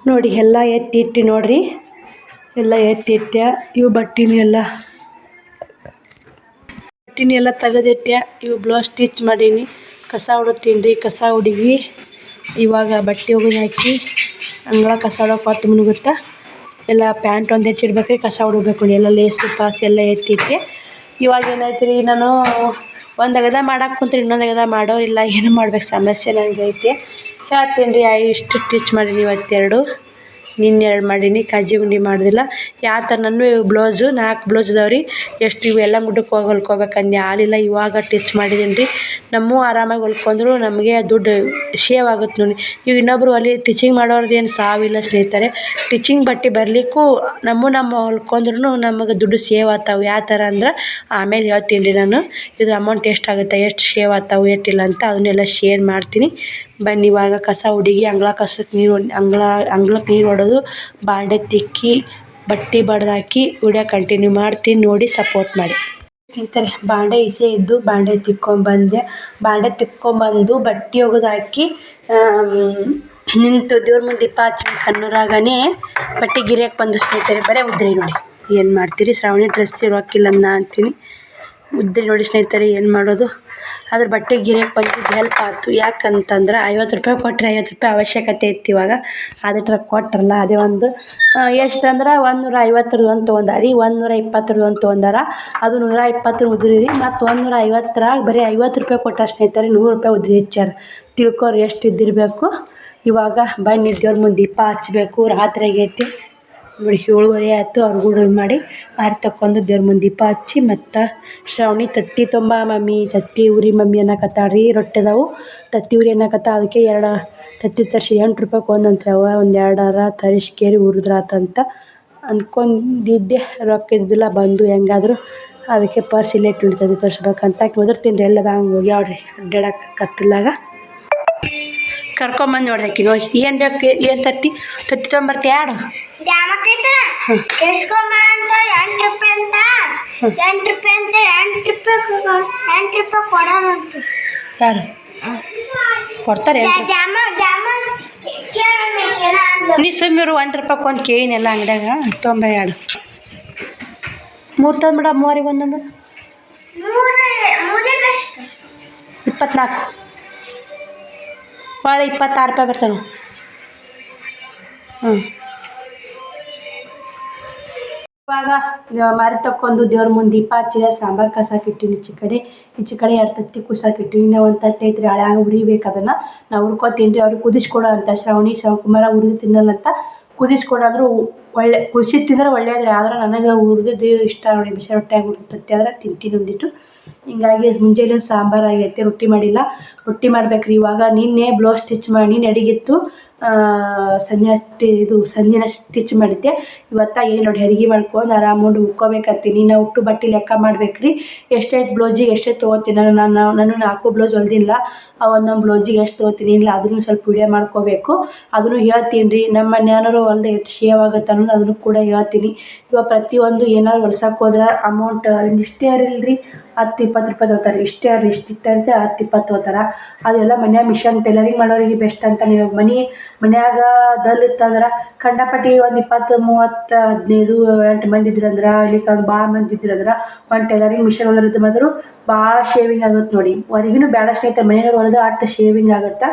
ನೋಡಿ, ಎಲ್ಲ ಎತ್ತಿ ಇಟ್ಟು ನೋಡ್ರಿ. ಎಲ್ಲ ಎತ್ತಿ ಇಟ್ಟೆ ಇವು ಬಟ್ಟಿನೂ ಎಲ್ಲ. ಬಟ್ಟಿನ ಎಲ್ಲ ತೆಗೆದಿಟ್ಟೆ, ಇವು ಬ್ಲೌಸ್ ಸ್ಟಿಚ್ ಮಾಡೀನಿ. ಕಸ ಹುಡುತ್ತೀನಿ ರೀ, ಕಸ ಹುಡುಗಿ ಇವಾಗ ಬಟ್ಟೆ ಒಗೆದು ಹಾಕಿ, ಅಂಗಳ ಕಸ ಹೊಡೋಕೆ ಹೊತ್ತು ಮುನುಗುತ್ತಾ ಎಲ್ಲ ಪ್ಯಾಂಟ್ ಒಂದು ಹೆಚ್ಚಿಡ್ಬೇಕು ರೀ ಕಸ ಹೊಡಬೇಕು ಎಲ್ಲ ಲೇಸು ಪಾಸ್ ಎಲ್ಲ ಎತ್ತಿಟ್ಟೆ. ಇವಾಗ ಏನಾಯ್ತು ರೀ ನಾನು ಒಂದು ಅಗದ ಮಾಡಕ್ಕೆ ಕುಂತ್ರೆ ಇನ್ನೊಂದು ಅಗದ ಮಾಡೋರಿಲ್ಲ, ಏನು ಮಾಡ್ಬೇಕು ಸಮಸ್ಯೆ ನನಗೆ ಐತಿ ಹೇಳ್ತೀನಿ ರೀ ಇಷ್ಟು ಸ್ಟಿಚ್ ಮಾಡೀನಿ ಇವತ್ತೆರಡು. ನಿನ್ನೆ ಎರಡು ಮಾಡೀನಿ, ಕಾಜಿ ಉಂಡೆ ಮಾಡೋದಿಲ್ಲ. ಯಾವ ಥರ ನನ್ನ ಬ್ಲೌಸು, ನಾಲ್ಕು ಬ್ಲೌಸ್ ಇದಾವೆ ರೀ ಎಷ್ಟು ಇವೆಲ್ಲ ಮುಟ್ಟಕ್ಕೆ ಹೋಗಿ ಹೊಲ್ಕೋಬೇಕಂದು. ಆಲಿಲ್ಲ ಇವಾಗ ಟಿಚ್ ಮಾಡಿದ್ದೀನಿ ರೀ ನಮ್ಮೂ ಆರಾಮಾಗಿ ಹೊಲ್ಕೊಂಡ್ರು, ನಮಗೆ ದುಡ್ಡು ಸೇವ್ ಆಗುತ್ತೆ ನೋಡಿ. ಇವು ಇನ್ನೊಬ್ರು ಅಲ್ಲಿ ಟಿಚಿಂಗ್ ಮಾಡೋರ್ದು ಏನು ಸಾವಿಲ್ಲ ಸ್ನೇಹಿತರೆ. ಟಿಚಿಂಗ್ ಬಟ್ಟೆ ಬರಲಿಕ್ಕೂ ನಮ್ಮ ನಮ್ಮ ಹೊಲ್ಕೊಂಡ್ರು ನಮಗೆ ದುಡ್ಡು ಸೇವ್ ಆಗ್ತಾವೆ. ಯಾವ ಥರ ಅಂದ್ರೆ, ಆಮೇಲೆ ಹೇಳ್ತೀನಿ ರೀ ನಾನು, ಇದ್ರ ಅಮೌಂಟ್ ಎಷ್ಟು ಆಗುತ್ತೆ, ಎಷ್ಟು ಸೇವ್ ಆಗ್ತಾವೆ ಎಷ್ಟಿಲ್ಲ ಅಂತ ಅದನ್ನೆಲ್ಲ ಶೇರ್ ಮಾಡ್ತೀನಿ. ಬನ್ನಿ ಇವಾಗ ಕಸ ಹುಡುಗಿ, ಅಂಗಳ ಕಸಕ್ಕೆ ನೀರು, ಅಂಗಳ ಅಂಗಳಕ್ಕೆ ನೀರು ಹೊಡೆದು ಬಾಂಡೆ ತಿಕ್ಕಿ, ಬಟ್ಟೆ ಬಡ್ದಾಕಿ ವಿಡಿಯೋ ಕಂಟಿನ್ಯೂ ಮಾಡ್ತೀನಿ, ನೋಡಿ ಸಪೋರ್ಟ್ ಮಾಡಿ. ಸ್ನೇಹಿತರೆ, ಬಾಂಡೆ ಇಸೆ ಇದ್ದು ಬಾಂಡೆ ತಿಕ್ಕೊಂಬಂದೆ ಬಾಂಡೆ ತಿಕ್ಕೊಂಬಂದು ಬಟ್ಟೆ ಒಗೆದು ಹಾಕಿ ನಿಂತು ದೇವ್ರ ಮುಂದೆ ದೀಪ ಹಚ್ಬೇಕು ಅನ್ನೋರಾಗನೇ ಬಟ್ಟೆ ಗಿರಿಯಕ್ಕೆ ಬಂದು ಸ್ನೇಹಿತರೆ, ಬರೀ ಉದ್ರಿ ನೋಡಿ. ಏನು ಮಾಡ್ತೀರಿ? ಶ್ರಾವಣಿ ಡ್ರೆಸ್ ಇರೋಕ್ಕಿಲ್ಲ ನಾ ಅಂತೀನಿ. ಉದ್ರಿ ನೋಡಿ ಸ್ನೇಹಿತರೆ, ಏನು ಮಾಡೋದು? ಅದ್ರ ಬಟ್ಟೆ ಗಿರಿಯಕ್ಕೆ ಬಂದಿದ್ದು ಹೆಲ್ಪ್ ಆಯ್ತು. ಯಾಕಂತಂದ್ರೆ ಐವತ್ತು ರೂಪಾಯಿ ಕೊಟ್ಟರೆ ಐವತ್ತು ರೂಪಾಯಿ ಅವಶ್ಯಕತೆ ಇತ್ತು ಇವಾಗ. ಅದ್ರ ಕೊಟ್ರಲ್ಲ, ಅದೇ ಒಂದು ಎಷ್ಟು ಅಂದ್ರೆ ಒಂದು ನೂರ ಐವತ್ತರದ್ದು ಒಂದು ತೊಗೊಂಡಾರ ಒಂದು ನೂರ ಇಪ್ಪತ್ತರದ್ದು ಒಂದು ತೊಗೊಂಡಾರ, ಅದು ನೂರ ಇಪ್ಪತ್ತರ ಉದ್ರಿ ರೀ, ಮತ್ತು ಒಂದು ನೂರ ಐವತ್ತರಾಗ ಬರೀ ಐವತ್ತು ರೂಪಾಯಿ ಕೊಟ್ಟ ಸ್ನೇಹಿತರೆ ನೂರು ರೂಪಾಯಿ ಉದ್ರಿ ಹೆಚ್ಚಾರ. ತಿಳ್ಕೊರಿ ಎಷ್ಟು ಇದ್ದಿರಬೇಕು. ಇವಾಗ ಬನ್ನಿ ದೇವ್ರ ಮುಂದೆ ದೀಪ ಹಚ್ಚಬೇಕು ರಾತ್ರಿ ಆಗೈತಿ ನೋಡಿ ಏಳುವರೆ ಆಯಿತು, ಅವ್ರು ಕೂಡ ಇದು ಮಾಡಿ ಮಾರಿ ತಕ್ಕೊಂಡು ದೇವ್ರ ಮುಂದೆ ದೀಪ ಹಚ್ಚಿ ಮತ್ತು ಶ್ರಾವಣಿ ತತ್ತಿ ತುಂಬ ಮಮ್ಮಿ ತತ್ತಿ ಉರಿ ಮಮ್ಮಿ ಅನ್ನಕತ್ತಾಳ ರೀ ರೊಟ್ಟಿ ಅದಾವು. ತತ್ತಿ ಉರಿ ಅನ್ನಕತ್ತ ಅದಕ್ಕೆ ಎರಡು ತತ್ತಿ ತರಿಸಿ ಎಂಟು ರೂಪಾಯ್ಗೆ ಅವ ಒಂದು ಕೇರಿ ತರಿಸ್ಕೇರಿ ಅಂತ ಅನ್ಕೊಂಡಿದ್ದೆ. ರೊಕ್ಕ ಇದ್ದಿಲ್ಲ, ಬಂದು ಹೆಂಗಾದ್ರು ಅದಕ್ಕೆ ಪರ್ಸ್ ಇಲ್ಲೇ ಇಟ್ಟು ತರಿಸ್ಬೇಕಂತ. ಒದರ್ತೀನಿ ರೀ ಎಲ್ಲದ ಹಂಗೆ ಹೋಗ್ಯಾವ್ರಿ ಅಡ್ಡಾಡಕ್ಕೆ ಕತ್ತಲಾಗ ಕರ್ಕೊಂಬಂದು ನೋಡ್ರಿ ಆಕಿ ನೋಡಿ ಏನು ಬೇಕು ಏನು ತರ್ತಿ? ತತ್ತಿ ತೊಗೊಂಬರ್ತಿ ಯಾರು? ಯಾರು? ಕೊಡ್ತಾರೆ ನೀ ಸುಮ್ಮಿರು ಒಂದು ರೂಪಾಯಿ ಒಂದು ಕೇಳಿನೆಲ್ಲ ಅಂಗಡ್ಯಾಗ. ತೊಂಬೈ ಎರಡು ಮೂರು ತಂದು ಬಿಡ ಮೂವರಿಗೆ ಒಂದೊಂದು ಇಪ್ಪತ್ನಾಲ್ಕು. ಭಾಳ ಇಪ್ಪತ್ತಾರು ರೂಪಾಯಿ ಬರ್ತಾವೆ ಹ್ಞೂ ಇವಾಗ ಮಾರಿ ತಕ್ಕೊಂಡು ದೇವ್ರ ಮುಂದೆ ದೀಪ ಹಚ್ಚಿದೆ ಸಾಂಬಾರು ಕಸಾಕಿಟ್ಟಿನಿ ಈಚೆ ಕಡೆ. ಈಚೆ ಕಡೆ ಎರಡು ತತ್ತಿ ಕುಸಾಕಿಟ್ಟಿನಿ ನಾವು ಒಂದು ತತ್ತಿ ಐತ್ರಿ ಹಳೆಯಾಗ ಉರಿಬೇಕು ಅದನ್ನು. ನಾವು ಹುರ್ಕೊತೀನಿ ರೀ ಅವ್ರಿಗೆ ಕುದಿಸ್ಕೊಡೋ ಅಂತ ಶ್ರಾವಣಿ ಶಿವಕುಮಾರ ಉರಿದು ತಿನ್ನಲ್ಲ ಅಂತ ಕುದಿಸ್ಕೊಡಾದ್ರು ಒಳ್ಳೆ ಕುದಿಸಿ ತಿಂದ್ರೆ ಒಳ್ಳೆಯದ್ರೆ ಆದ್ರೆ ನನಗೆ ಹುರಿದಿದ್ದು ಇಷ್ಟ ನೋಡಿ ಬಿಸಿ ರೊಟ್ಟಿಯಾಗ ಹುರಿದು ತತ್ತಿ ಆದ್ರೆ ತಿಂತೀನಿ ಒಂದಿಟ್ಟು ಹಿಂಗಾಗಿ ಮುಂಜಾನೆ ಸಾಂಬಾರು ಆಗೈತೆ ರೊಟ್ಟಿ ಮಾಡಿಲ್ಲ. ರೊಟ್ಟಿ ಮಾಡ್ಬೇಕ್ರಿ ಇವಾಗ. ನಿನ್ನೆ ಬ್ಲೌಸ್ ಸ್ಟಿಚ್ ಮಾಡಿ ನಿನ್ನೆ ಸಂಜೆ ಟಿ ಇದು ಸಂಜೆನ ಸ್ಟಿಚ್ ಮಾಡಿದ್ದೆ ಇವತ್ತು ಏನು ನೋಡಿ ಅಡ್ಗೆ ಮಾಡ್ಕೊಂಡು ಆರಾಮುಂಡು ಉಕ್ಕೋಬೇಕತ್ತೀನಿ ನಾವು ಉಟ್ಟು ಬಟ್ಟೆ ಲೆಕ್ಕ ಮಾಡ್ಬೇಕ್ರಿ. ಎಷ್ಟೆಷ್ಟು ಬ್ಲೌಸಿಗೆ ಎಷ್ಟೇ ತೊಗೋತೀನಿ. ನಾನು ನಾನು ನಾಲ್ಕು ಬ್ಲೌಸ್ ಹೊಲ್ದಿಲ್ಲ. ಆ, ಒಂದೊಂದು ಬ್ಲೌಸಿಗೆ ಎಷ್ಟು ತೊಗೋತೀನಿ. ಇಲ್ಲ, ಅದನ್ನು ಸ್ವಲ್ಪ ವಿಡಿಯೋ ಮಾಡ್ಕೋಬೇಕು. ಅದನ್ನು ಹೇಳ್ತೀನಿ ರೀ. ನಮ್ಮ ಮನೆಯವರು ಹೊಲ್ದು ಎಷ್ಟು ಶೇವ್ ಆಗುತ್ತೆ ಅನ್ನೋದು ಅದನ್ನು ಕೂಡ ಹೇಳ್ತೀನಿ. ಇವಾಗ ಪ್ರತಿಯೊಂದು ಏನಾದ್ರು ಹೊಲ್ಸಕ್ಕೆ ಹೋದ್ರೆ ಅಮೌಂಟ್ ಇಷ್ಟೇ ಇರಲ್ರಿ. ಹತ್ತು ಇಪ್ಪತ್ತು ರೂಪಾಯಿ ತೊಗೋತಾರೆ. ಇಷ್ಟೇ ರೀ ಇಷ್ಟು ಇಟ್ಟಂತೆ ಹತ್ತು ಇಪ್ಪತ್ತು ತೊಗೋತಾರೆ. ಅದೆಲ್ಲ ಮನ್ಯಾಗ ಮಿಷನ್ ಟೈಲರಿಂಗ್ ಮಾಡೋರಿಗೆ ಬೆಸ್ಟ್ ಅಂತ ನೀವು ಮನೆ, ಮನ್ಯಾಗ ದಲ್ ಇತ್ತಂದ್ರೆ ಕಂಡಪಟ್ಟಿ ಒಂದು ಇಪ್ಪತ್ತು, ಮೂವತ್ತು, ಹದಿನೈದು, ಎಂಟು ಮಂದಿ ಇದ್ರಂದ್ರೆ, ಇಲ್ಲಿ ಭಾಳ ಮಂದಿ ಇದ್ರಂದ್ರೆ ಒಂದು ಟೈಲರಿಂಗ್ ಮಿಷನ್ ಹೊಲದ ಮಾತ್ರ ಭಾಳ ಶೇವಿಂಗ್ ಆಗುತ್ತೆ ನೋಡಿ. ಹೊರಗಿನೂ ಬೇಡ ಸ್ನೇಹಿತರೆ, ಮನೆಯವ್ರು ಹೊಲಿದ್ರೆ ಅಷ್ಟು ಶೇವಿಂಗ್ ಆಗುತ್ತೆ.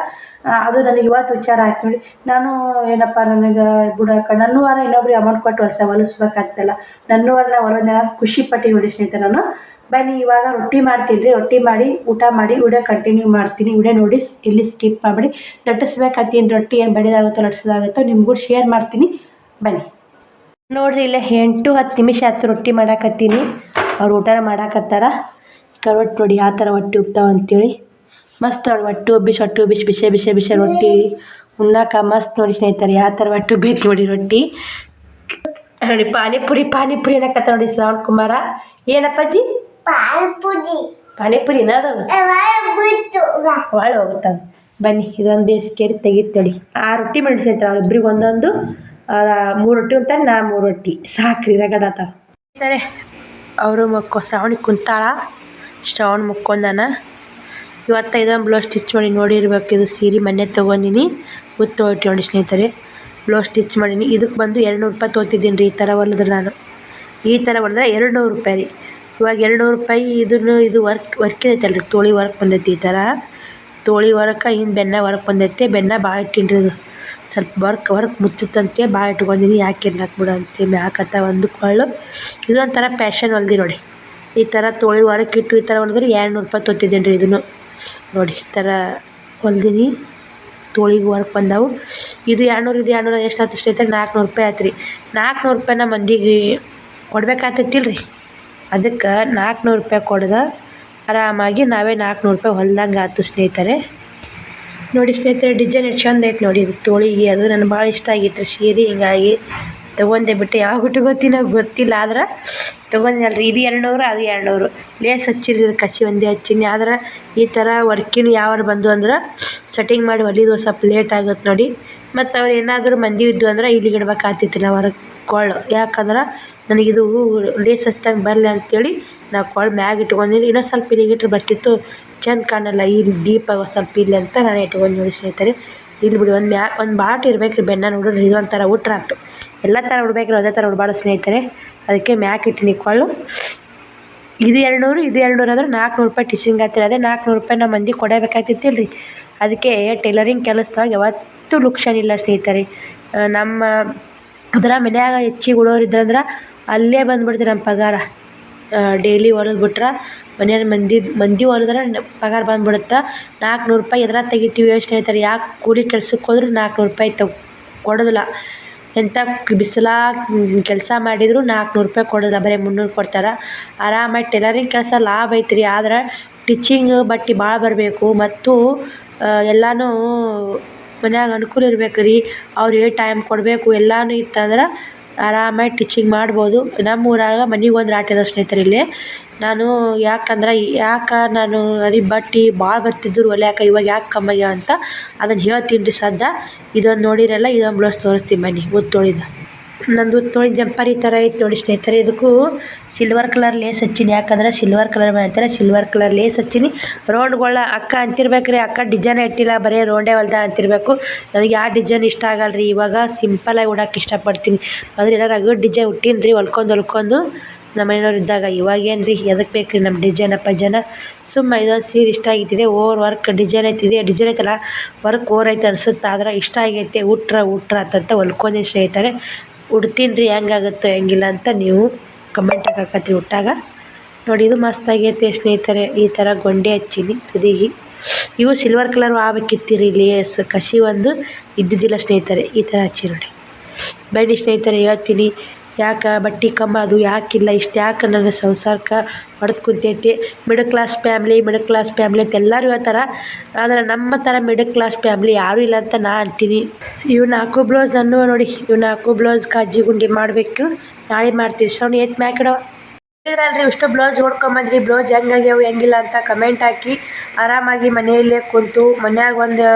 ಅದು ನನಗೆ ಇವತ್ತು ವಿಚಾರ ಆಯ್ತು ನೋಡಿ. ನಾನು ಏನಪ್ಪ ನನಗೆ ಬಿಡಕ್ಕ ನನ್ನ ವಾರ ಇನ್ನೊಬ್ರಿಗೆ ಅಮೌಂಟ್ ಕೊಟ್ಟು ಹೊಲಸ ಹೊಲಿಸ್ಬೇಕಾಗ್ತಲ್ಲ ನನ್ನ ವಾರ ನಾ ಹೊಲದ ಖುಷಿ ಪಟ್ಟಿ ನೋಡಿ ಸ್ನೇಹಿತರೆ ನಾನು. ಬನ್ನಿ, ಇವಾಗ ರೊಟ್ಟಿ ಮಾಡ್ತೀನಿ ರೀ ರೊಟ್ಟಿ ಮಾಡಿ, ಊಟ ಮಾಡಿ, ವಿಡಿಯೋ ಕಂಟಿನ್ಯೂ ಮಾಡ್ತೀನಿ. ವಿಡಿಯೋ ನೋಡಿ, ಇಲ್ಲಿ ಸ್ಕಿಪ್ ಮಾಡಿಬಿಡಿ. ಲಟ್ಟಿಸ್ಬೇಕಾಗ್ತೀನಿ ರೊಟ್ಟಿ ಏನು ಬೆಳೆದಾಗುತ್ತೋ ಲಟ್ಸೋದಾಗುತ್ತೋ ನಿಮ್ಗೂ ಶೇರ್ ಮಾಡ್ತೀನಿ. ಬನ್ನಿ. ನೋಡ್ರಿ, ಇಲ್ಲ ಎಂಟು, ಹತ್ತು ನಿಮಿಷ ಆಯ್ತು ರೊಟ್ಟಿ ಮಾಡಾಕತ್ತೀನಿ. ಅವ್ರು ಊಟ ಮಾಡಾಕತ್ತಾರ. ಕರೊಟ್ಟು ನೋಡಿ, ಯಾವ ಥರ ಹೊಟ್ಟೆ ಉಬ್ತಾವ ಅಂತೇಳಿ. ಮಸ್ತ್ ನೋಡಿ ಹೊಟ್ಟೆ ಉಬ್ಬಿಸಿ ಹೊಟ್ಟೆ ಉಬ್ಬಿಸಿ, ಬಿಸಿ ಬಿಸಿ ಬಿಸಿ ರೊಟ್ಟಿ. ಉಣ್ಣಾಕ ಮಸ್ತ್ ನೋಡಿ ಸ್ನೇಹಿತರೆ, ಯಾವ ಥರ ಹೊಟ್ಟೆ ಉಬ್ಬೈತೆ ನೋಡಿ ರೊಟ್ಟಿ. ನೋಡಿ, ಪಾನಿಪುರಿ ಪಾನಿಪುರಿ ಅನ್ನಕತ್ತ ನೋಡಿ, ಶ್ರಾವಣ್ ಕುಮಾರ. ಏನಪ್ಪಾಜಿ? ಪಾಲ್ಪುಡಿ. ಪಾನಿಪುರಿನ ಅದಾವ ಒಳ್ಳೆ ಹೋಗುತ್ತದು ಬನ್ನಿ ಇದೊಂದು ಬೇಸಿಗೆ ತೆಗಿತೇಳಿ ಆ ರೊಟ್ಟಿ ಮಾಡಿ ಸ್ನೇಹಿತರೆ ಅವ್ರಿಬ್ರಿಗೆ ಒಂದೊಂದು ಮೂರು ರೊಟ್ಟಿ ಅಂತ ನಾ ಮೂರು ರೊಟ್ಟಿ. ಸಾಕ್ರಿ ರಗಡಾತಾವ ಅವರು ಮಕ್ಕ ಶ್ರಾವಣಿ ಕುಂತಾಳ. ಶ್ರಾವಣ ಮುಕ್ಕೊಂಡನ. ಇವತ್ತು ಇದೊಂದು ಬ್ಲೌಸ್ ಸ್ಟಿಚ್ ಮಾಡಿ ನೋಡಿರ್ಬೇಕು. ಇದು ಸೀರೆ ಮೊನ್ನೆ ತೊಗೊಂಡಿನಿ. ಉತ್ತು ಹೊಟ್ಟಿ ನೋಡಿ ಸ್ನೇಹಿತರೆ. ಬ್ಲೌಸ್ ಸ್ಟಿಚ್ ಮಾಡೀನಿ. ಇದಕ್ಕೆ ಬಂದು ಎರಡು ನೂರು ರೂಪಾಯಿ ತೊಗೊತಿದ್ದೀನಿ ರೀ ಈ ಥರ ಹೊಲಿದ್ರೆ ನಾನು. ಈ ಥರ ಹೊಲಿದ್ರೆ ಎರಡು ನೂರು ರೂಪಾಯಿ ರೀ. ಇವಾಗ ಎರಡು ನೂರು ರೂಪಾಯಿ ಇದನ್ನು ಇದು ವರ್ಕ್ ವರ್ಕ್ ಐತಲ್ಲ ಅಲ್ರಿ? ತೋಳಿ ವರ್ಕ್ ಬಂದೈತಿ ಈ ಥರ. ತೋಳಿ ವರ್ಕ ಹಿಂದೆ ಬೆನ್ನ ವರ್ಕ್ ಬಂದೈತೆ. ಬೆನ್ನ ಭಾಳ ಇಟ್ಟೀನಿ ರೀ ಸ್ವಲ್ಪ ವರ್ಕ್ ವರ್ಕ್ ಮುಚ್ಚುತ್ತಂತೆ ಭಾಳ ಇಟ್ಕೊಂಡಿನಿ. ಯಾಕೆ ಇರ್ಲಾಕ್ ಬಿಡು ಅಂತ. ಮ್ಯಾಕತ್ತ ಒಂದು ಕೊಳ್ಳು. ಇದೊಂಥರ ಪ್ಯಾಶನ್ ಹೊಲ್ದು ನೋಡಿ. ಈ ಥರ ತೋಳಿ ವರ್ಕ್ ಇಟ್ಟು ಈ ಥರ ಹೊಲಿದ್ರೆ ಎರಡು ನೂರು ರೂಪಾಯಿ ತೊತ್ತಿದ್ದೇನೆ ರೀ ಇದನ್ನು. ನೋಡಿ, ಈ ಥರ ಹೊಲ್ದೀನಿ. ತೋಳಿಗೆ ವರ್ಕ್ ಬಂದವು. ಇದು ಎರಡು ನೂರು ಇದು ಎರಡು ನೂರು ಎಷ್ಟು ಆಯ್ತು ಐತೆ. ನಾಲ್ಕುನೂರು ರೂಪಾಯಿ ಆಯ್ತು ರೀ ನಾಲ್ಕುನೂರು ರೂಪಾಯಿನ ಮಂದಿಗೆ ಕೊಡ್ಬೇಕಾಗ್ತೈತಿಲ್ಲ ರೀ ಅದಕ್ಕೆ ನಾಲ್ಕುನೂರು ರೂಪಾಯಿ ಕೊಡ್ದೆ. ಆರಾಮಾಗಿ ನಾವೇ ನಾಲ್ಕುನೂರು ರೂಪಾಯಿ ಹೊಲ್ದಂಗೆ ಆಯ್ತು ಸ್ನೇಹಿತರೆ. ನೋಡಿ ಸ್ನೇಹಿತರೆ, ಡಿಸೈನ್ ಎಷ್ಟು ಚಂದ ಐತೆ ನೋಡಿ ಇದು ತೋಳಿಗೆ. ಅದು ನನಗೆ ಭಾಳ ಇಷ್ಟ ಆಗಿತ್ತು ಸೀರೆ, ಹಿಂಗಾಗಿ ತೊಗೊಂಡೆ ಬಿಟ್ಟು. ಯಾವ ಗೊತ್ತಿನ ಗೊತ್ತಿಲ್ಲ ಆದ್ರೆ ತೊಗೊಂಡಲ್ರಿ ಇದು ಎರಡು ನೂರು ಅದು ಎರಡು ನೂರು ಲೇಸ್ ಹಚ್ಚಿರಿ ಕಸಿ ಒಂದೇ ಹಚ್ಚೀನಿ. ಆದ್ರೆ ಈ ಥರ ವರ್ಕಿನ ಯಾವಾರು ಬಂದು ಅಂದ್ರೆ ಸೆಟ್ಟಿಂಗ್ ಮಾಡಿ ಹೊಲಿದು ಸ್ವಲ್ಪ ಲೇಟ್ ಆಗುತ್ತೆ ನೋಡಿ. ಮತ್ತು ಅವ್ರು ಏನಾದರೂ ಮಂದಿ ಇದ್ದು ಅಂದ್ರೆ ಇಲ್ಲಿಗೆ ಇಡ್ಬೇಕಾಗ್ತಿತ್ತು ನಾವು ಹೊರಗೆ. ಕೊಳ್ಳು ಯಾಕಂದ್ರೆ ನನಗಿದು ಲೇಸ್ ಹಚ್ದಂಗೆ ಬರಲಿ ಅಂತೇಳಿ ನಾ ಕೊಳ್ ಮ್ಯಾಗ ಇಟ್ಕೊಂಡಿನಿ. ಇನ್ನೂ ಸ್ವಲ್ಪ ಇಟ್ರೆ ಬರ್ತಿತ್ತು. ಚಂದ ಕಾಣಲ್ಲ ಇಲ್ಲಿ ಡೀಪಾಗಿ ಸ್ವಲ್ಪ ಇಲ್ಲಿ ಅಂತ ನಾನು ಇಟ್ಕೊಂಡು ನೋಡಿ ಸ್ನೇಹಿತರೆ. ಇಲ್ಲಿ ಬಿಡಿ, ಒಂದು ಮ್ಯಾ, ಒಂದು ಬಾಟ್ ಇರ್ಬೇಕು ರೀ ಬೆನ್ನ ನೋಡಿದ್ರೆ ಇದು ಉಟ್ರ ಆಯ್ತು ಎಲ್ಲ ಥರ ಉಡ್ಬೇಕ್ರಿ ಅದೇ ಥರ ಉಡ್ಬಾರ್ದು ಸ್ನೇಹಿತರೆ. ಅದಕ್ಕೆ ಮ್ಯಾಕ್ ಇಟ್ಟಿನಿ ಕೊಳ್ಳು ಇದು ಎರಡು ನೂರು ಇದು ಎರಡು ನೂರು ಅಂದ್ರೆ ನಾಲ್ಕುನೂರು ರೂಪಾಯಿ ಟೀಚಿಂಗ್ ಆಗ್ತಿಲ್ಲ ಅದೇ ನಾಲ್ಕುನೂರು ರೂಪಾಯಿ ನಮ್ಮ ಮಂದಿ ಕೊಡಬೇಕಾಗ್ತಿತ್ತಿಲ್ರಿ ಅದಕ್ಕೆ ಟೈಲರಿಂಗ್ ಕೆಲಸದಾಗ ಯಾವತ್ತೂ ಲುಕ್ಷನ್ ಇಲ್ಲ ಸ್ನೇಹಿತರೆ. ನಮ್ಮ ಅದರ ಮನ್ಯಾಗ ಹೆಚ್ಚಿಗೆ ಉಳೋರು ಇದ್ರಂದ್ರೆ ಅಲ್ಲೇ ಬಂದ್ಬಿಡ್ತು ನಮ್ಮ ಪಗಾರ. ಡೈಲಿ ಹೊಲಿದ್ಬಿಟ್ರೆ ಮನೆಯಲ್ಲಿ ಮಂದಿ ಮಂದಿ ಹೊಲಿದ್ರೆ ಪಗಾರ ಬಂದ್ಬಿಡುತ್ತೆ. ನಾಲ್ಕುನೂರು ರೂಪಾಯಿ ಎದ್ರ ತೆಗಿತೀವಿ ಯೋಚನೆ ಸ್ನೇಹಿತರೆ ಯಾಕೆ ಕೂಲಿ ಕೆಲ್ಸಕ್ಕೆ ಹೋದ್ರೂ ನಾಲ್ಕುನೂರು ರೂಪಾಯಿ ತಗೊ ಕೊಡೋದಿಲ್ಲ. ಎಂಥ ಬಿಸಿಲಾಗ ಕೆಲಸ ಮಾಡಿದರೂ ನಾಲ್ಕುನೂರು ರೂಪಾಯಿ ಕೊಡೋದಿಲ್ಲ. ಬರೀ ಮುನ್ನೂರು ಕೊಡ್ತಾರೆ. ಆರಾಮಾಗಿ ಟೈಲರಿಂಗ್ ಕೆಲಸ ಲಾಭ ಐತ್ರಿ. ಆದ್ರೆ ಟಿಚಿಂಗ್ ಬಟ್ಟೆ ಭಾಳ ಬರಬೇಕು. ಮತ್ತು ಎಲ್ಲನೂ ಮನ್ಯಾಗ ಅನುಕೂಲ ಇರ್ಬೇಕು ರೀ. ಅವ್ರು ಹೇಳಿದ ಟೈಮ್ ಕೊಡಬೇಕು, ಎಲ್ಲನೂ ಇತ್ತಂದ್ರೆ ಆರಾಮಾಗಿ ಟೀಚಿಂಗ್ ಮಾಡ್ಬೋದು. ನಮ್ಮ ಊರಾಗ ಮನೆಗೆ ಒಂದು ರಾಟಿ ಅದ ಸ್ನೇಹಿತರೆ ಇಲ್ಲಿ. ನಾನು ಯಾಕಂದ್ರೆ ಯಾಕೆ ನಾನು ಅರಿ ಬಟ್ಟೆ ಭಾಳ ಬರ್ತಿದ್ರು ಹೊಲಿಯಾಕ ಇವಾಗ ಯಾಕೆ ಕಮ್ಮಿ ಅಂತ ಅದನ್ನು ಹೇಳ್ತೀನಿ ರೀ ಸದ್ಯ ಇದೊಂದು ನೋಡಿರಲ್ಲ, ಇದೊಂದು ಬ್ಲೌಸ್ ತೋರಿಸ್ತೀನಿ ಬನ್ನಿ ಉದ್ದು ತೊಳಿದ ನಂದು ತೋಳಿ ಈ ಥರ ಐತೆ ನೋಡಿ ಸ್ನೇಹಿತರೆ. ಇದಕ್ಕೂ ಸಿಲ್ವರ್ ಕಲರ್ ಲೇಸ್ ಹಚ್ಚೀನಿ. ಯಾಕಂದ್ರೆ ಸಿಲ್ವರ್ ಕಲರ್ ಅಂತಾರೆ ಸಿಲ್ವರ್ ಕಲರ್ ಲೇಸ್ ಹಚ್ಚೀನಿ. ರೌಂಡ್ಗಳ ಅಕ್ಕ ಅಂತಿರ್ಬೇಕ್ರಿ ಅಕ್ಕ ಡಿಸೈನ್ ಇಟ್ಟಿಲ್ಲ, ಬರೀ ರೌಂಡೇ ಹೊಲ್ದ ಅಂತಿರಬೇಕು. ನನಗೆ ಯಾವ ಡಿಸೈನ್ ಇಷ್ಟ ಆಗಲ್ಲ ರೀ ಇವಾಗ ಸಿಂಪಲಾಗಿ ಉಡೋಕೆ ಇಷ್ಟಪಡ್ತೀನಿ. ಅಂದ್ರೆ ಏನಾರು ಅಗಡ್ ಡಿಸೈನ್ ಹುಟ್ಟೀನಿ ರೀ, ಹೊಲ್ಕೊಂಡು ಹೊಲ್ಕೊಂಡು ನಮ್ಮ ಮನೆಯವ್ರು ಇದ್ದಾಗ. ಇವಾಗೇನು ರೀ ಎದಕ್ಕೆ ಬೇಕು ರೀ ನಮ್ಮ ಡಿಸೈನಪ್ಪ ಜನ? ಸುಮ್ಮ ಇದೊಂದು ಸೀರೆ ಇಷ್ಟ ಆಗಿತ್ತಿದೆ ಓವರ್ ವರ್ಕ್ ಡಿಸೈನ್ ಐತಿದೆ. ಡಿಸೈನ್ ಐತಲ್ಲ ವರ್ಕ್ ಓವರ್ ಐತೆ ಅನ್ಸುತ್ತೆ. ಆದ್ರೆ ಇಷ್ಟ ಆಗೈತೆ. ಉಟ್ರ ಉಟ್ರ ಅಂತ ಹೊಲ್ಕೊಂಡಿ ಸ್ನೇಹಿತರೆ. ಉಡ್ತೀನಿ ರೀ ಹೆಂಗಾಗುತ್ತೋ ಹೆಂಗಿಲ್ಲ ಅಂತ ನೀವು ಕಮೆಂಟಾಗಿ ಹಾಕತ್ರಿ ಉಟ್ಟಾಗ ನೋಡಿ, ಇದು ಮಸ್ತ್ ಆಗೈತೆ ಸ್ನೇಹಿತರೆ, ಈ ಥರ ಗೊಂಡೆ ಹಚ್ಚೀನಿ ತುದಿಗೆ ಇವು ಸಿಲ್ವರ್ ಕಲರ್ ಆಗ್ಬೇಕಿತ್ತಿರಿ ಲೇಸ್ ಕಸಿ ಒಂದು ಇದ್ದಿದ್ದಿಲ್ಲ ಸ್ನೇಹಿತರೆ, ಈ ಥರ ಹಚ್ಚಿ ನೋಡಿ. ಬನ್ನಿ ಸ್ನೇಹಿತರೆ, ಹೇಳ್ತೀನಿ. ಯಾಕೆ ಬಟ್ಟೆ ಕಂಬ ಅದು ಯಾಕಿಲ್ಲ, ಇಷ್ಟು ಯಾಕೆ ನನ್ನ ಸಂಸಾರಕ್ಕೆ ಹೊಡೆದು ಕುಂತೈತಿ middle class family middle class family ಅಂತ ಎಲ್ಲರೂ ಹೇಳ್ತಾರೆ. ಆದರೆ ನಮ್ಮ ಥರ ಮಿಡಲ್ ಕ್ಲಾಸ್ ಫ್ಯಾಮ್ಲಿ ಯಾರೂ ಇಲ್ಲ ಅಂತ ನಾ ಅಂತೀನಿ. ಇವು ನಾಲ್ಕು ಬ್ಲೌಸ್ ಅನ್ನುವ ನೋಡಿ ಇವು ನಾಲ್ಕು ಬ್ಲೌಸ್ ಕಾಜಿ ಗುಂಡಿ ಮಾಡಬೇಕು. ನಾಳೆ ಮಾಡ್ತೀವಿ. ಸೌಣಿ ಏತ್ ಮ್ಯಾಕಿಡವ ಹೇಳಿದ್ರಲ್ರಿ ಇಷ್ಟು ಬ್ಲೌಸ್ ಹೊಡ್ಕೊಂಬಂದ್ರಿ, ಬ್ಲೌಸ್ ಹೆಂಗಾಗ್ಯಾವ, ಹೆಂಗಿಲ್ಲ ಅಂತ ಕಮೆಂಟ್ ಹಾಕಿ ಆರಾಮಾಗಿ ಮನೆಯಲ್ಲೇ ಕುಂತು, ಮನ್ಯಾಗ ಒಂದು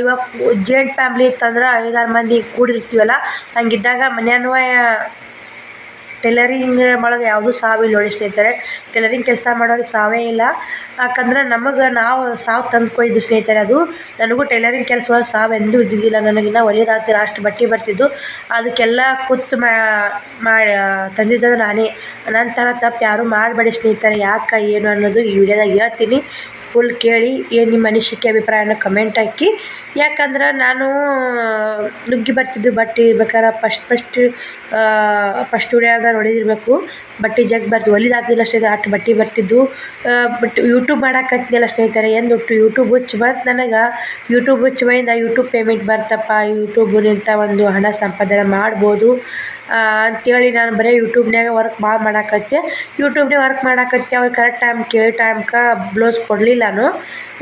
ಇವಾಗ ಜೇಂಟ್ ಫ್ಯಾಮ್ಲಿ ಇತ್ತಂದ್ರೆ ಐದಾರು ಮಂದಿ ಕೂಡಿರ್ತೀವಲ್ಲ, ಹಂಗಿದ್ದಾಗ ಮನ್ಯಾನೂ ಟೈಲರಿಂಗ್ ಒಳಗೆ ಯಾವುದೂ ನೋಡಿ ಸ್ನೇಹಿತರೆ. ಟೈಲರಿಂಗ್ ಕೆಲಸ ಮಾಡೋರಿಗೆ ಸಾವೇ ಇಲ್ಲ. ಯಾಕಂದ್ರೆ ನಮಗೆ ನಾವು ಸಾವು ತಂದು ಕೊಯ್ದು ಸ್ನೇಹಿತರೆ ಅದು. ನನಗೂ ಟೈಲರಿಂಗ್ ಕೆಲಸ ಒಳಗೆ ಸಾವು ಎಂದೂ ಇದ್ದಿದ್ದಿಲ್ಲ. ನನಗಿನ್ನ ಹೊಲಿಯೋದಾಗ್ತಿಲ್ಲ ಅಷ್ಟು ಬಟ್ಟೆ ಬರ್ತಿದ್ದು. ಅದಕ್ಕೆಲ್ಲ ಕೂತು ಮಾಡಿ ತಂದಿದ್ದು ನಾನೇ. ನನ್ನ ಥರ ತಪ್ಪು ಯಾರೂ ಮಾಡಬೇಡಿ ಸ್ನೇಹಿತರೆ. ಯಾಕೆ, ಏನು ಅನ್ನೋದು ಈ ವಿಡಿಯೋದಾಗ ಹೇಳ್ತೀನಿ. ಫುಲ್ ಕೇಳಿ ಏನು ನಿಮ್ಮ ಅನಿಸಿಕೆ, ಅಭಿಪ್ರಾಯನ ಕಮೆಂಟ್ ಹಾಕಿ. ಯಾಕಂದ್ರೆ ನಾನು ನುಗ್ಗಿ ಬರ್ತಿದ್ದು ಬಟ್ಟೆ ಇರ್ಬೇಕಾರೆ ಫಸ್ಟ್ ಫಸ್ಟ್ ಫಸ್ಟ್ ವಿಡಿಯೋದಾಗ ನೋಡಿದಿರಬೇಕು. ಬಟ್ಟೆ ಜಗ್ ಬರ್ತು ಹೊಲಿದಾಗ್ತಿಲ್ಲ ಸ್ನೇಹಿತರೆ ಅಷ್ಟು ಬಟ್ಟೆ ಬರ್ತಿದ್ದು. ಬಟ್ ಯೂಟ್ಯೂಬ್ ಮಾಡಾಕತ್ತಿನಲ್ಲ ಸ್ನೇಹಿತರೆ ಎಂದು ಯೂಟ್ಯೂಬ್ ಹುಚ್ಚು ಬಂತು ನನಗೆ. ಯೂಟ್ಯೂಬ್ ಹುಚ್ಚು ಬಂದ ಯೂಟ್ಯೂಬ್ ಪೇಮೆಂಟ್ ಬರ್ತಪ್ಪ. ಯೂಟ್ಯೂಬ್ನಿಂದ ಒಂದು ಹಣ ಸಂಪಾದನೆ ಮಾಡ್ಬೋದು. ಅಂಥೇಳಿ ನಾನು ಬರೀ ಯೂಟ್ಯೂಬ್ನ್ಯಾಗ ವರ್ಕ್ ಭಾಳ ಮಾಡಾಕತ್ತೆ. ಯೂಟ್ಯೂಬ್ನಾಗ ವರ್ಕ್ ಮಾಡಾಕತ್ತೆ, ಅವ್ರು ಕರೆಕ್ಟ್ ಟೈಮ್ ಕೇಳಿ ಟೈಮ್ಗೆ ಬ್ಲೌಸ್ ಕೊಡಲಿಲ್ಲ ನಾನು.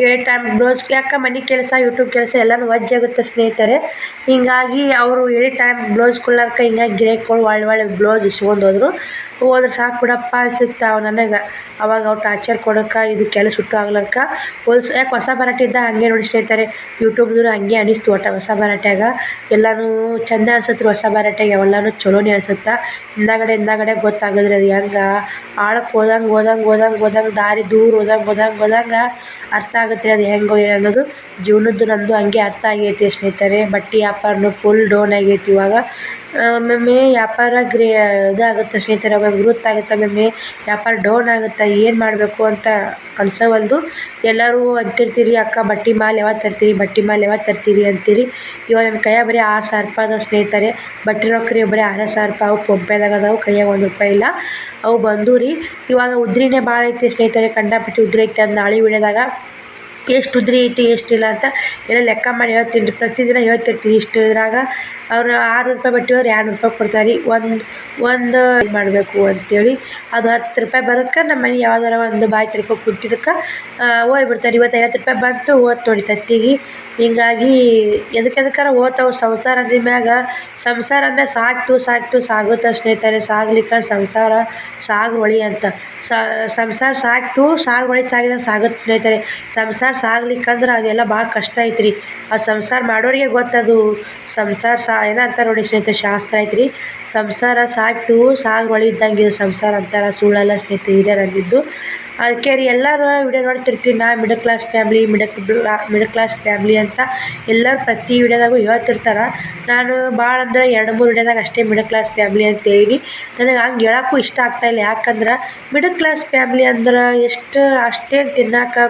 ಏಳು ಟೈಮ್ ಬ್ಲೌಸ್ ಯಾಕೆ ಮನೆ ಕೆಲಸ ಯೂಟ್ಯೂಬ್ ಕೆಲಸ ಎಲ್ಲನೂ ವಜ್ಜಾಗುತ್ತೆ ಸ್ನೇಹಿತರೆ. ಹೀಗಾಗಿ ಅವರು ಹೇಳಿ ಟೈಮ್ ಬ್ಲೌಸ್ ಕೊಡ್ಲಾರ್ಕ ಹಿಂಗಾಗಿ ಗಿರಾಕಿಗಳು ಒಳ್ಳೆ ಒಳ್ಳೆ ಬ್ಲೌಸ್ ಇಸ್ಕೊಂಡು ಹೋದ್ರು. ಹೋದ್ರೆ ಸಾಕು ಬಿಡಪ್ಪ ಅನ್ಸುತ್ತೆ ಅವು ನನಗೆ. ಅವಾಗ ಅವ್ರು ಟಾರ್ಚರ್ ಕೊಡೋಕೆ ಇದು ಕೆಲಸ ಸುಟ್ಟು ಆಗ್ಲಕ್ಕ ಹೊಲ್ಸ್ ಯಾಕೆ ಹೊಸ ಬರಾಟೆ ಇದ್ದ? ಹಾಗೆ ನೋಡಿ ಸ್ನೇಹಿತರೆ, ಯೂಟ್ಯೂಬ್ದವ್ರು ಹಂಗೆ ಅನಿಸ್ತು ಒಟ್ಟು ಹೊಸ ಬರಾಟ್ಯಾಗ ಎಲ್ಲನೂ ಚಂದ ಅನ್ಸತ್ತೆ ಹೊಸ ಬರಾಟ್ಯಾಗ ಎಲ್ಲನೂ ಚಲೋನೇ ಅನ್ಸುತ್ತೆ. ಹಿಂದಾಗಡೆ ಹಿಂದಾಗಡೆ ಗೊತ್ತಾಗದ್ರಿ ಅದು ಹೆಂಗೆ? ಆಳಕ್ಕೆ ಹೋದಂಗೆ ಹೋದಂಗೆ ಹೋದಂಗೆ ಹೋದಂಗೆ, ದಾರಿ ದೂರ ಹೋದಂಗೆ ಹೋದಂಗೆ ಹೋದಂಗೆ ಅರ್ಥ ಆಗುತ್ತೆ ಅದು ಹೆಂಗೋ ಅನ್ನೋದು. ಜೀವನದ್ದು ನಂದು ಹಂಗೆ ಅರ್ಥ ಆಗೈತಿ ಸ್ನೇಹಿತರೆ. ಬಟ್ಟೆ ವ್ಯಾಪಾರನು ಫುಲ್ ಡೌನ್ ಆಗೈತಿ ಇವಾಗ. ಒಮ್ಮೊಮ್ಮೆ ವ್ಯಾಪಾರ ಗ್ರೇ ಇದಾಗುತ್ತೆ ಸ್ನೇಹಿತರೆ, ಒಮ್ಮೊಮ್ಮೆ ಗ್ರೋತ್ ಆಗುತ್ತೆ ಒಮ್ಮೊಮ್ಮೆ ವ್ಯಾಪಾರ ಡೌನ್ ಆಗುತ್ತೆ, ಏನು ಮಾಡಬೇಕು ಅಂತ ಅನ್ಸವಲ್ದು ಎಲ್ಲರೂ ಅಂತಿರ್ತೀರಿ, ಅಕ್ಕ ಬಟ್ಟೆ ಮಾಲ್ ಯಾವಾಗ ತರ್ತೀರಿ, ಬಟ್ಟೆ ಮಾಲ್ ಯಾವಾಗ ತರ್ತೀರಿ ಅಂತೀರಿ. ಇವಾಗ ನನ್ನ ಕೈಯಾಗ ಬರೀ ಆರು ಸಾವಿರ ರೂಪಾಯಿ ಅದಾವೆ ಸ್ನೇಹಿತರೆ. ಬಟ್ಟೆ ರೊಕ್ಕ ಬರೀ ಆರು ಸಾವಿರ ರೂಪಾಯಿ, ಅವು ಫೋನ್ಪೇದಾಗ ಅದಾವೆ, ಕೈಯಾಗ ಒಂದು ರೂಪಾಯಿ ಇಲ್ಲ. ಅವು ಬಂದು ರೀ ಇವಾಗ ಉದ್ರಿನೇ ಭಾಳ ಐತಿ ಸ್ನೇಹಿತರೆ, ಕಂಡಾಪಟ್ಟಿ ಉದ್ರಿ ಐತೆ ಅದು ನಾಳೆ ವಿಡಿಯೋದಾಗ ಎಷ್ಟು ಉದ್ರಿ ಐತಿ, ಎಷ್ಟಿಲ್ಲ ಅಂತ ಎಲ್ಲ ಲೆಕ್ಕ ಮಾಡಿ ಹೇಳ್ತೀನಿ. ರೀ ಪ್ರತಿದಿನ ಹೇಳ್ತಿರ್ತೀನಿ ಇಷ್ಟು ಇದ್ರಾಗ. ಅವ್ರು ಆರುನೂರು ರೂಪಾಯಿ ಬಟ್ಟೆ ಹೋದ್ರೆ ಎರಡು ರೂಪಾಯಿ ಕೊಡ್ತಾರೆ. ರೀ ಒಂದು ಒಂದು ಇದು ಮಾಡಬೇಕು ಅಂತೇಳಿ. ಅದು ಹತ್ತು ರೂಪಾಯಿ ಬರೋಕ್ಕೆ ನಮ್ಮ ಮನೆ ಯಾವ್ದಾರ ಒಂದು ಬಾಯಿ ತಿರ್ಕೊ ಕುಂತಿದ್ದಕ್ಕೆ ಹೋಗ್ಬಿಡ್ತಾರೆ. ಇವತ್ತು ಐವತ್ತು ರೂಪಾಯಿ ಬಂತು ಓದ್ ನೋಡಿ ತತ್ತಿಗೆ. ಹೀಗಾಗಿ ಎದಕ್ಕೆ ಎದಕ್ಕಾರ ಓದ್ತಾವೆ ಸಂಸಾರ ಮ್ಯಾಗ. ಸಂಸಾರ ಅಂದ್ರೆ ಸಾಕ್ತು ಸಾಕ್ತು, ಸಾಗುತ್ತೆ ಸ್ನೇಹಿತರೆ, ಸಾಗ್ಲಿಕ್ಕೆ ಸಂಸಾರ ಸಾಗುವಳಿ ಅಂತ. ಸಂಸಾರ ಸಾಕ್ತು, ಸಾಗುವಳಿ, ಸಾಗಿದ ಸಾಗುತ್ತೆ ಸ್ನೇಹಿತರೆ. ಸಂಸಾರ ಸಾಗ್ಲಿಕ್ಕಂದ್ರೆ ಅದೆಲ್ಲ ಭಾಳ ಕಷ್ಟ ಐತ್ರಿ. ಆ ಸಂಸಾರ ಮಾಡೋರಿಗೆ ಗೊತ್ತದು. ಸಂಸಾರ ಸಾ ಏನಂತಾರೆ ನೋಡಿ ಸ್ನೇಹಿತರೆ, ಶಾಸ್ತ್ರ ಐತ್ರಿ. ಸಂಸಾರ ಸಾಕ್ತು, ಸಾಗ್ ಒಳಿ ಇದ್ದಂಗೆ ಇದು ಸಂಸಾರ ಅಂತಾರೆ ಸುಳ್ಳಲ್ಲ ಸ್ನೇಹಿತರೆ, ಹಿರಿಯರು ಅದಕ್ಕೆ ರೀ ಎಲ್ಲರೂ ವಿಡಿಯೋ ನೋಡ್ತಿರ್ತೀನಿ ನಾ middle class family middle middle class family ಅಂತ ಎಲ್ಲರೂ ಪ್ರತಿ ವಿಡಿಯೋದಾಗೂ ಹೇಳ್ತಿರ್ತಾರೆ. ನಾನು ಭಾಳ ಅಂದ್ರೆ ಎರಡು ಮೂರು ವಿಡಿಯೋದಾಗ ಅಷ್ಟೇ ಮಿಡಲ್ ಕ್ಲಾಸ್ ಫ್ಯಾಮ್ಲಿ ಅಂತ ಹೇಳಿ ನನಗೆ ಹಂಗೆ ಹೇಳೋಕ್ಕೂ ಇಷ್ಟ ಆಗ್ತಾಯಿಲ್ಲ ಯಾಕಂದ್ರೆ ಮಿಡಲ್ ಕ್ಲಾಸ್ ಫ್ಯಾಮ್ಲಿ ಅಂದ್ರೆ ಎಷ್ಟು ಅಷ್ಟೇನು ತಿನ್ನೋಕೆ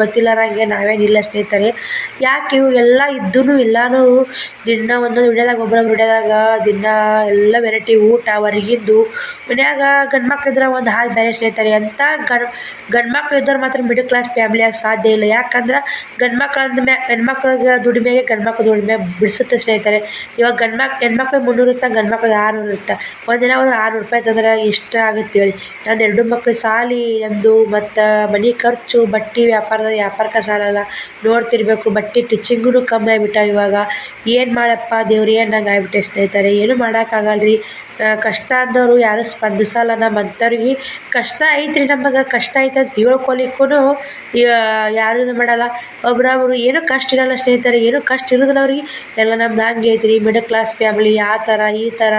ಗೊತ್ತಿಲ್ಲಾರಂಗೆ ನಾವೇನಿಲ್ಲ ಸ್ನೇಹಿತರೆ. ಯಾಕೆ ಇವರೆಲ್ಲ ಇದ್ದೂ ಎಲ್ಲನೂ ದಿನ ಒಂದೊಂದು ವಿಡಿಯೋದಾಗ ಒಬ್ಬರೊಬ್ಬರು ವಿಡಿಯೋದಾಗ ದಿನ ಎಲ್ಲ ವೆರೈಟಿ ಊಟ ಹೊರಗಿದ್ದು ಮನ್ಯಾಗ ಗಂಡು ಮಕ್ಳಿದ್ರೆ ಒಂದು ಹಾಲು ಬೇರೆ ಸ್ನೇಹಿತರೆ. ಅಂತ ಗಂಡು ಗಂಡು ಇದ್ದವ್ರು ಮಾತ್ರ ಮಿಡಲ್ ಕ್ಲಾಸ್ ಫ್ಯಾಮಿಲಿಯಾಗ ಸಾಧ್ಯ ಇಲ್ಲ. ಯಾಕಂದ್ರೆ ಗಂಡು ಮಕ್ಳು ಮ್ಯಾ, ಹೆಣ್ಮಕ್ಳಿಗೆ ದುಡಿಮೆಗೆ ಗಂಡು ಮಕ್ಳು ದುಡಿಮೆ ಬಿಡಿಸುತ್ತೆ ಸ್ನೇಹಿತರೆ. ಇವಾಗ ಗಂಡು ಮಕ್ ಹೆಣ್ಮಕ್ಳು ಮುನ್ನೂರು ಇರ್ತಾ ಗಂಡು ಮಕ್ಳಿಗೆ ಆರುನೂರು ಒಂದಿನ ಒಂದು ಆರುನೂರು ರೂಪಾಯಿ ತಂದ್ರೆ ಇಷ್ಟ ಆಗುತ್ತೆ ಹೇಳಿ. ನಾನು ಎರಡು ಮಕ್ಳು ಸಾಲಿ, ನಂದು ಮತ್ತು ಮನೆ ಖರ್ಚು, ಬಟ್ಟೆ ವ್ಯಾಪಾರದ, ವ್ಯಾಪಾರಕ್ಕೆ ಸಾಲಲ್ಲ ನೋಡ್ತಿರ್ಬೇಕು, ಬಟ್ಟೆ ಟಿಚಿಂಗೂ ಕಮ್ಮಿ ಆಗಿಬಿಟ್ಟಾವ ಇವಾಗ. ಏನು ಮಾಡಪ್ಪ ದೇವ್ರು ಏನು ನಂಗೆ ಆಗ್ಬಿಟ್ಟೆ ಸ್ನೇಹಿತರೆ. ಏನು ಮಾಡೋಕ್ಕಾಗಲ್ಲ ರೀ ಕಷ್ಟ ಅಂದವರು ಯಾರು ಸ್ಪಂದಿಸಲ್ಲ. ನಮ್ಮ ಅಂಥವ್ರಿಗೆ ಕಷ್ಟ ಐತ್ರಿ ನಮಗೆ. ಕಷ್ಟ ಐತೆ ಅಂತ ಯಾರು ಇದು ಮಾಡಲ್ಲ. ಒಬ್ರೊಬ್ರು ಏನೂ ಕಷ್ಟ ಇರಲ್ಲ ಸ್ನೇಹಿತರೆ, ಏನೂ ಕಷ್ಟ ಇರೋದಿಲ್ಲ ಅವ್ರಿಗೆ. ಎಲ್ಲ ನಮ್ದು ಹಂಗೆ ಐತ್ರಿ ಮಿಡಲ್ ಕ್ಲಾಸ್ ಫ್ಯಾಮಿಲಿ ಆ ಥರ, ಈ ಥರ.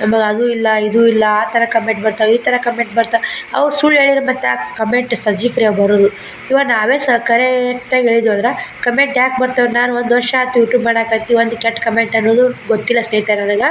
ನಮಗೆ ಅದು ಇಲ್ಲ, ಇದು ಇಲ್ಲ, ಆ ಥರ ಕಮೆಂಟ್ ಬರ್ತಾವೆ, ಈ ಥರ ಕಮೆಂಟ್ ಬರ್ತಾವೆ. ಅವ್ರು ಸುಳ್ಳು ಹೇಳಿದ್ರೆ ಮತ್ತು ಆ ಕಮೆಂಟ್ ಸಜ್ಜಿಕ್ರಿ ಬರೋದು. ಇವಾಗ ನಾವೇ ಸ ಕರೆಕ್ಟಾಗಿ ಹೇಳಿದ್ವಿ ಅಂದ್ರೆ ಕಮೆಂಟ್ ಯಾಕೆ ಬರ್ತಾವೆ? ನಾನು ಒಂದು ವರ್ಷ ಆಯ್ತು ಯೂಟ್ಯೂಬ್ ಮಾಡಾಕತ್ತಿ, ಒಂದು ಕೆಟ್ಟ ಕಮೆಂಟ್ ಅನ್ನೋದು ಗೊತ್ತಿಲ್ಲ ಸ್ನೇಹಿತರೆ ನನಗೆ.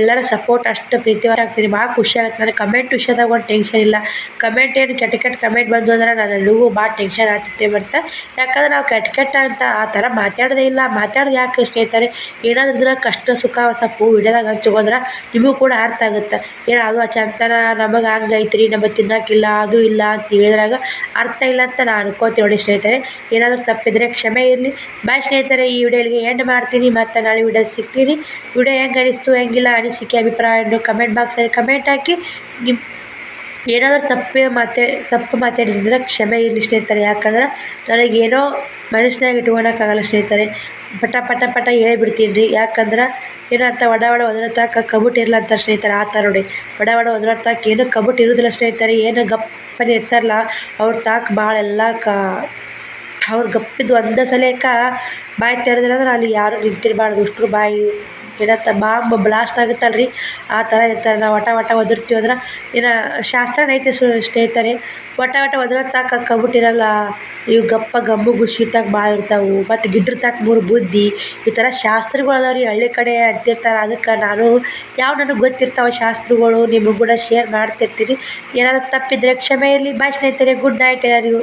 ಎಲ್ಲರ ಸಪೋರ್ಟ್ ಅಷ್ಟು ಪ್ರೀತಿವಾರ ಆಗ್ತೀನಿ ಭಾಳ ಖುಷಿ ಆಗುತ್ತೆ. ನನಗೆ ಕಮೆಂಟ್ ವಿಷಯದಾಗ ಒಂದು ಟೆನ್ಷನ್ ಇಲ್ಲ. ಕಮೆಂಟ್ ಏನು ಕೆಟ್ಟ ಕೆಟ್ಟ ಕಮೆಂಟ್ ಬಂದು ಅಂದ್ರೆ ನಾನು ಎಲ್ಲಿಗೂ ಭಾಳ ಟೆನ್ಷನ್ ಆಗ್ತೈತೆ ಮತ್ತು ಯಾಕಂದ್ರೆ ನಾವು ಕೆಟ್ಟ ಕೆಟ್ಟ ಅಂತ ಆ ಥರ ಮಾತಾಡೋದೇ ಇಲ್ಲ. ಮಾತಾಡೋದು ಯಾಕೆ ಸ್ನೇಹಿತರೆ? ಏನಾದ್ರೂ ಕಷ್ಟ, ಸುಖ ಸ್ವಲ್ಪ ವಿಡಿಯೋದಾಗ ಹಂಚ್ಕೊಂಡ್ರೆ ನಿಮಗೂ ಕೂಡ ಅರ್ಥ ಆಗುತ್ತೆ. ಏನು ಅದು ಚಂತನ ನಮಗೆ ಹಂಗೆ ಐತ್ರಿ ನಮಗೆ ತಿನ್ನೋಕ್ಕಿಲ್ಲ, ಅದು ಇಲ್ಲ ಅಂತ ಹೇಳಿದ್ರಾಗ ಅರ್ಥ ಇಲ್ಲ ಅಂತ ನಾನು ಅನ್ಕೋತೀನಿ ನೋಡಿ ಸ್ನೇಹಿತರೆ. ಏನಾದರೂ ತಪ್ಪಿದರೆ ಕ್ಷಮೆ ಇರಲಿ. ಬಾಯ್ ಸ್ನೇಹಿತರೆ, ಈ ವಿಡಿಯೋಗೆ ಎಂಡ್ ಮಾಡ್ತೀನಿ. ಮತ್ತು ನಾಳೆ ವಿಡಿಯೋ ಸಿಗ್ತೀನಿ. ವಿಡಿಯೋ ಹೆಂಗೆ ಅನಿಸ್ತು, ಹೆಂಗಿಲ್ಲ ಅನಿಸಿಕೆ ಅಭಿಪ್ರಾಯವನ್ನು ಕಮೆಂಟ್ ಬಾಕ್ಸಲ್ಲಿ ಕಮೆಂಟ್ ಹಾಕಿ. ನಿಮ್ಮ ಏನಾದರೂ ತಪ್ಪು ಮಾತೇ, ತಪ್ಪು ಮಾತಾಡಿದ್ರೆ ಕ್ಷಮೆ ಇರಲಿ ಸ್ನೇಹಿತರೆ. ಯಾಕಂದ್ರೆ ನನಗೇನೋ ಮನಸ್ಸಿನಾಗ ಇಟ್ಕೊಳಕ್ಕಾಗಲ್ಲ ಸ್ನೇಹಿತರೆ. ಪಟ ಪಟ ಪಟ ಹೇಳ್ಬಿಡ್ತೀನಿ ರೀ. ಯಾಕಂದ್ರೆ ಏನಂತ ಒಡ ಒಡ ಒದರತಾಕ ಕಬುಟ್ ಇರಲ್ಲ ಅಂತಾರೆ ಸ್ನೇಹಿತರೆ, ಆ ಥರ ನೋಡಿ. ಒಡ ಒಡ ಒದರತಾಕ ಏನು ಕಬುಟ್ ಇರೋದಿಲ್ಲ ಸ್ನೇಹಿತರೆ. ಏನು ಗಪ್ಪನೆ ಇರ್ತಾರಲ್ಲ, ಅವ್ರ ತಾಕ ಭಾಳ ಎಲ್ಲ ಕಾ, ಅವ್ರು ಗಪ್ಪಿದ್ದು ಒಂದೇ ಸಲಕ್ಕ ಬಾಯಿ ತೆರೆದ್ರೆ ಅಲ್ಲಿ ಯಾರು ನಿಂತಿರಬಾರ್ದು. ಅಷ್ಟ್ರು ಬಾಯಿ ಏನಂತ ಬಾಂಬ್ ಬ್ಲಾಸ್ಟ್ ಆಗುತ್ತಲ್ಲ ರೀ ಆ ಥರ ಇರ್ತಾರೆ. ನಾವು ವಟ ವಟ ಒದರ್ತೀವಿ ಅಂದ್ರೆ ಏನು ಶಾಸ್ತ್ರ ಐತೆ ಸು ಸ್ನೇಹಿತರೆ, ವಟ ವಟ ಒದರತ್ತಾಕ ಬಿಟ್ಟಿರಲ್ಲ ಇವು ಗಪ್ಪ ಗಂಬು ಗುಷಿ ತಾಕ ಭಾಳ ಇರ್ತಾವೆ. ಮತ್ತು ಗಿಡ್ರ ತಕ್ಕ ಮೂರು ಬುದ್ಧಿ, ಈ ಥರ ಶಾಸ್ತ್ರಗಳು ಅದಾವೆ ರೀ ಹಳ್ಳಿ ಕಡೆ ಅಂತಿರ್ತಾರೆ. ಅದಕ್ಕೆ ನಾನು ಯಾವ ನನಗೆ ಗೊತ್ತಿರ್ತಾವೆ ಶಾಸ್ತ್ರಗಳು, ನಿಮಗೆ ಕೂಡ ಶೇರ್ ಮಾಡ್ತಿರ್ತೀನಿ. ಏನಾದರೂ ತಪ್ಪಿದ್ರೆ ಕ್ಷಮೆ ಇರಲಿ. ಬಾಯ್ ಸ್ನೇಹಿತರೆ ಗುಡ್ ನೈಟ್ ಎಲ್ಲರಿಗೂ.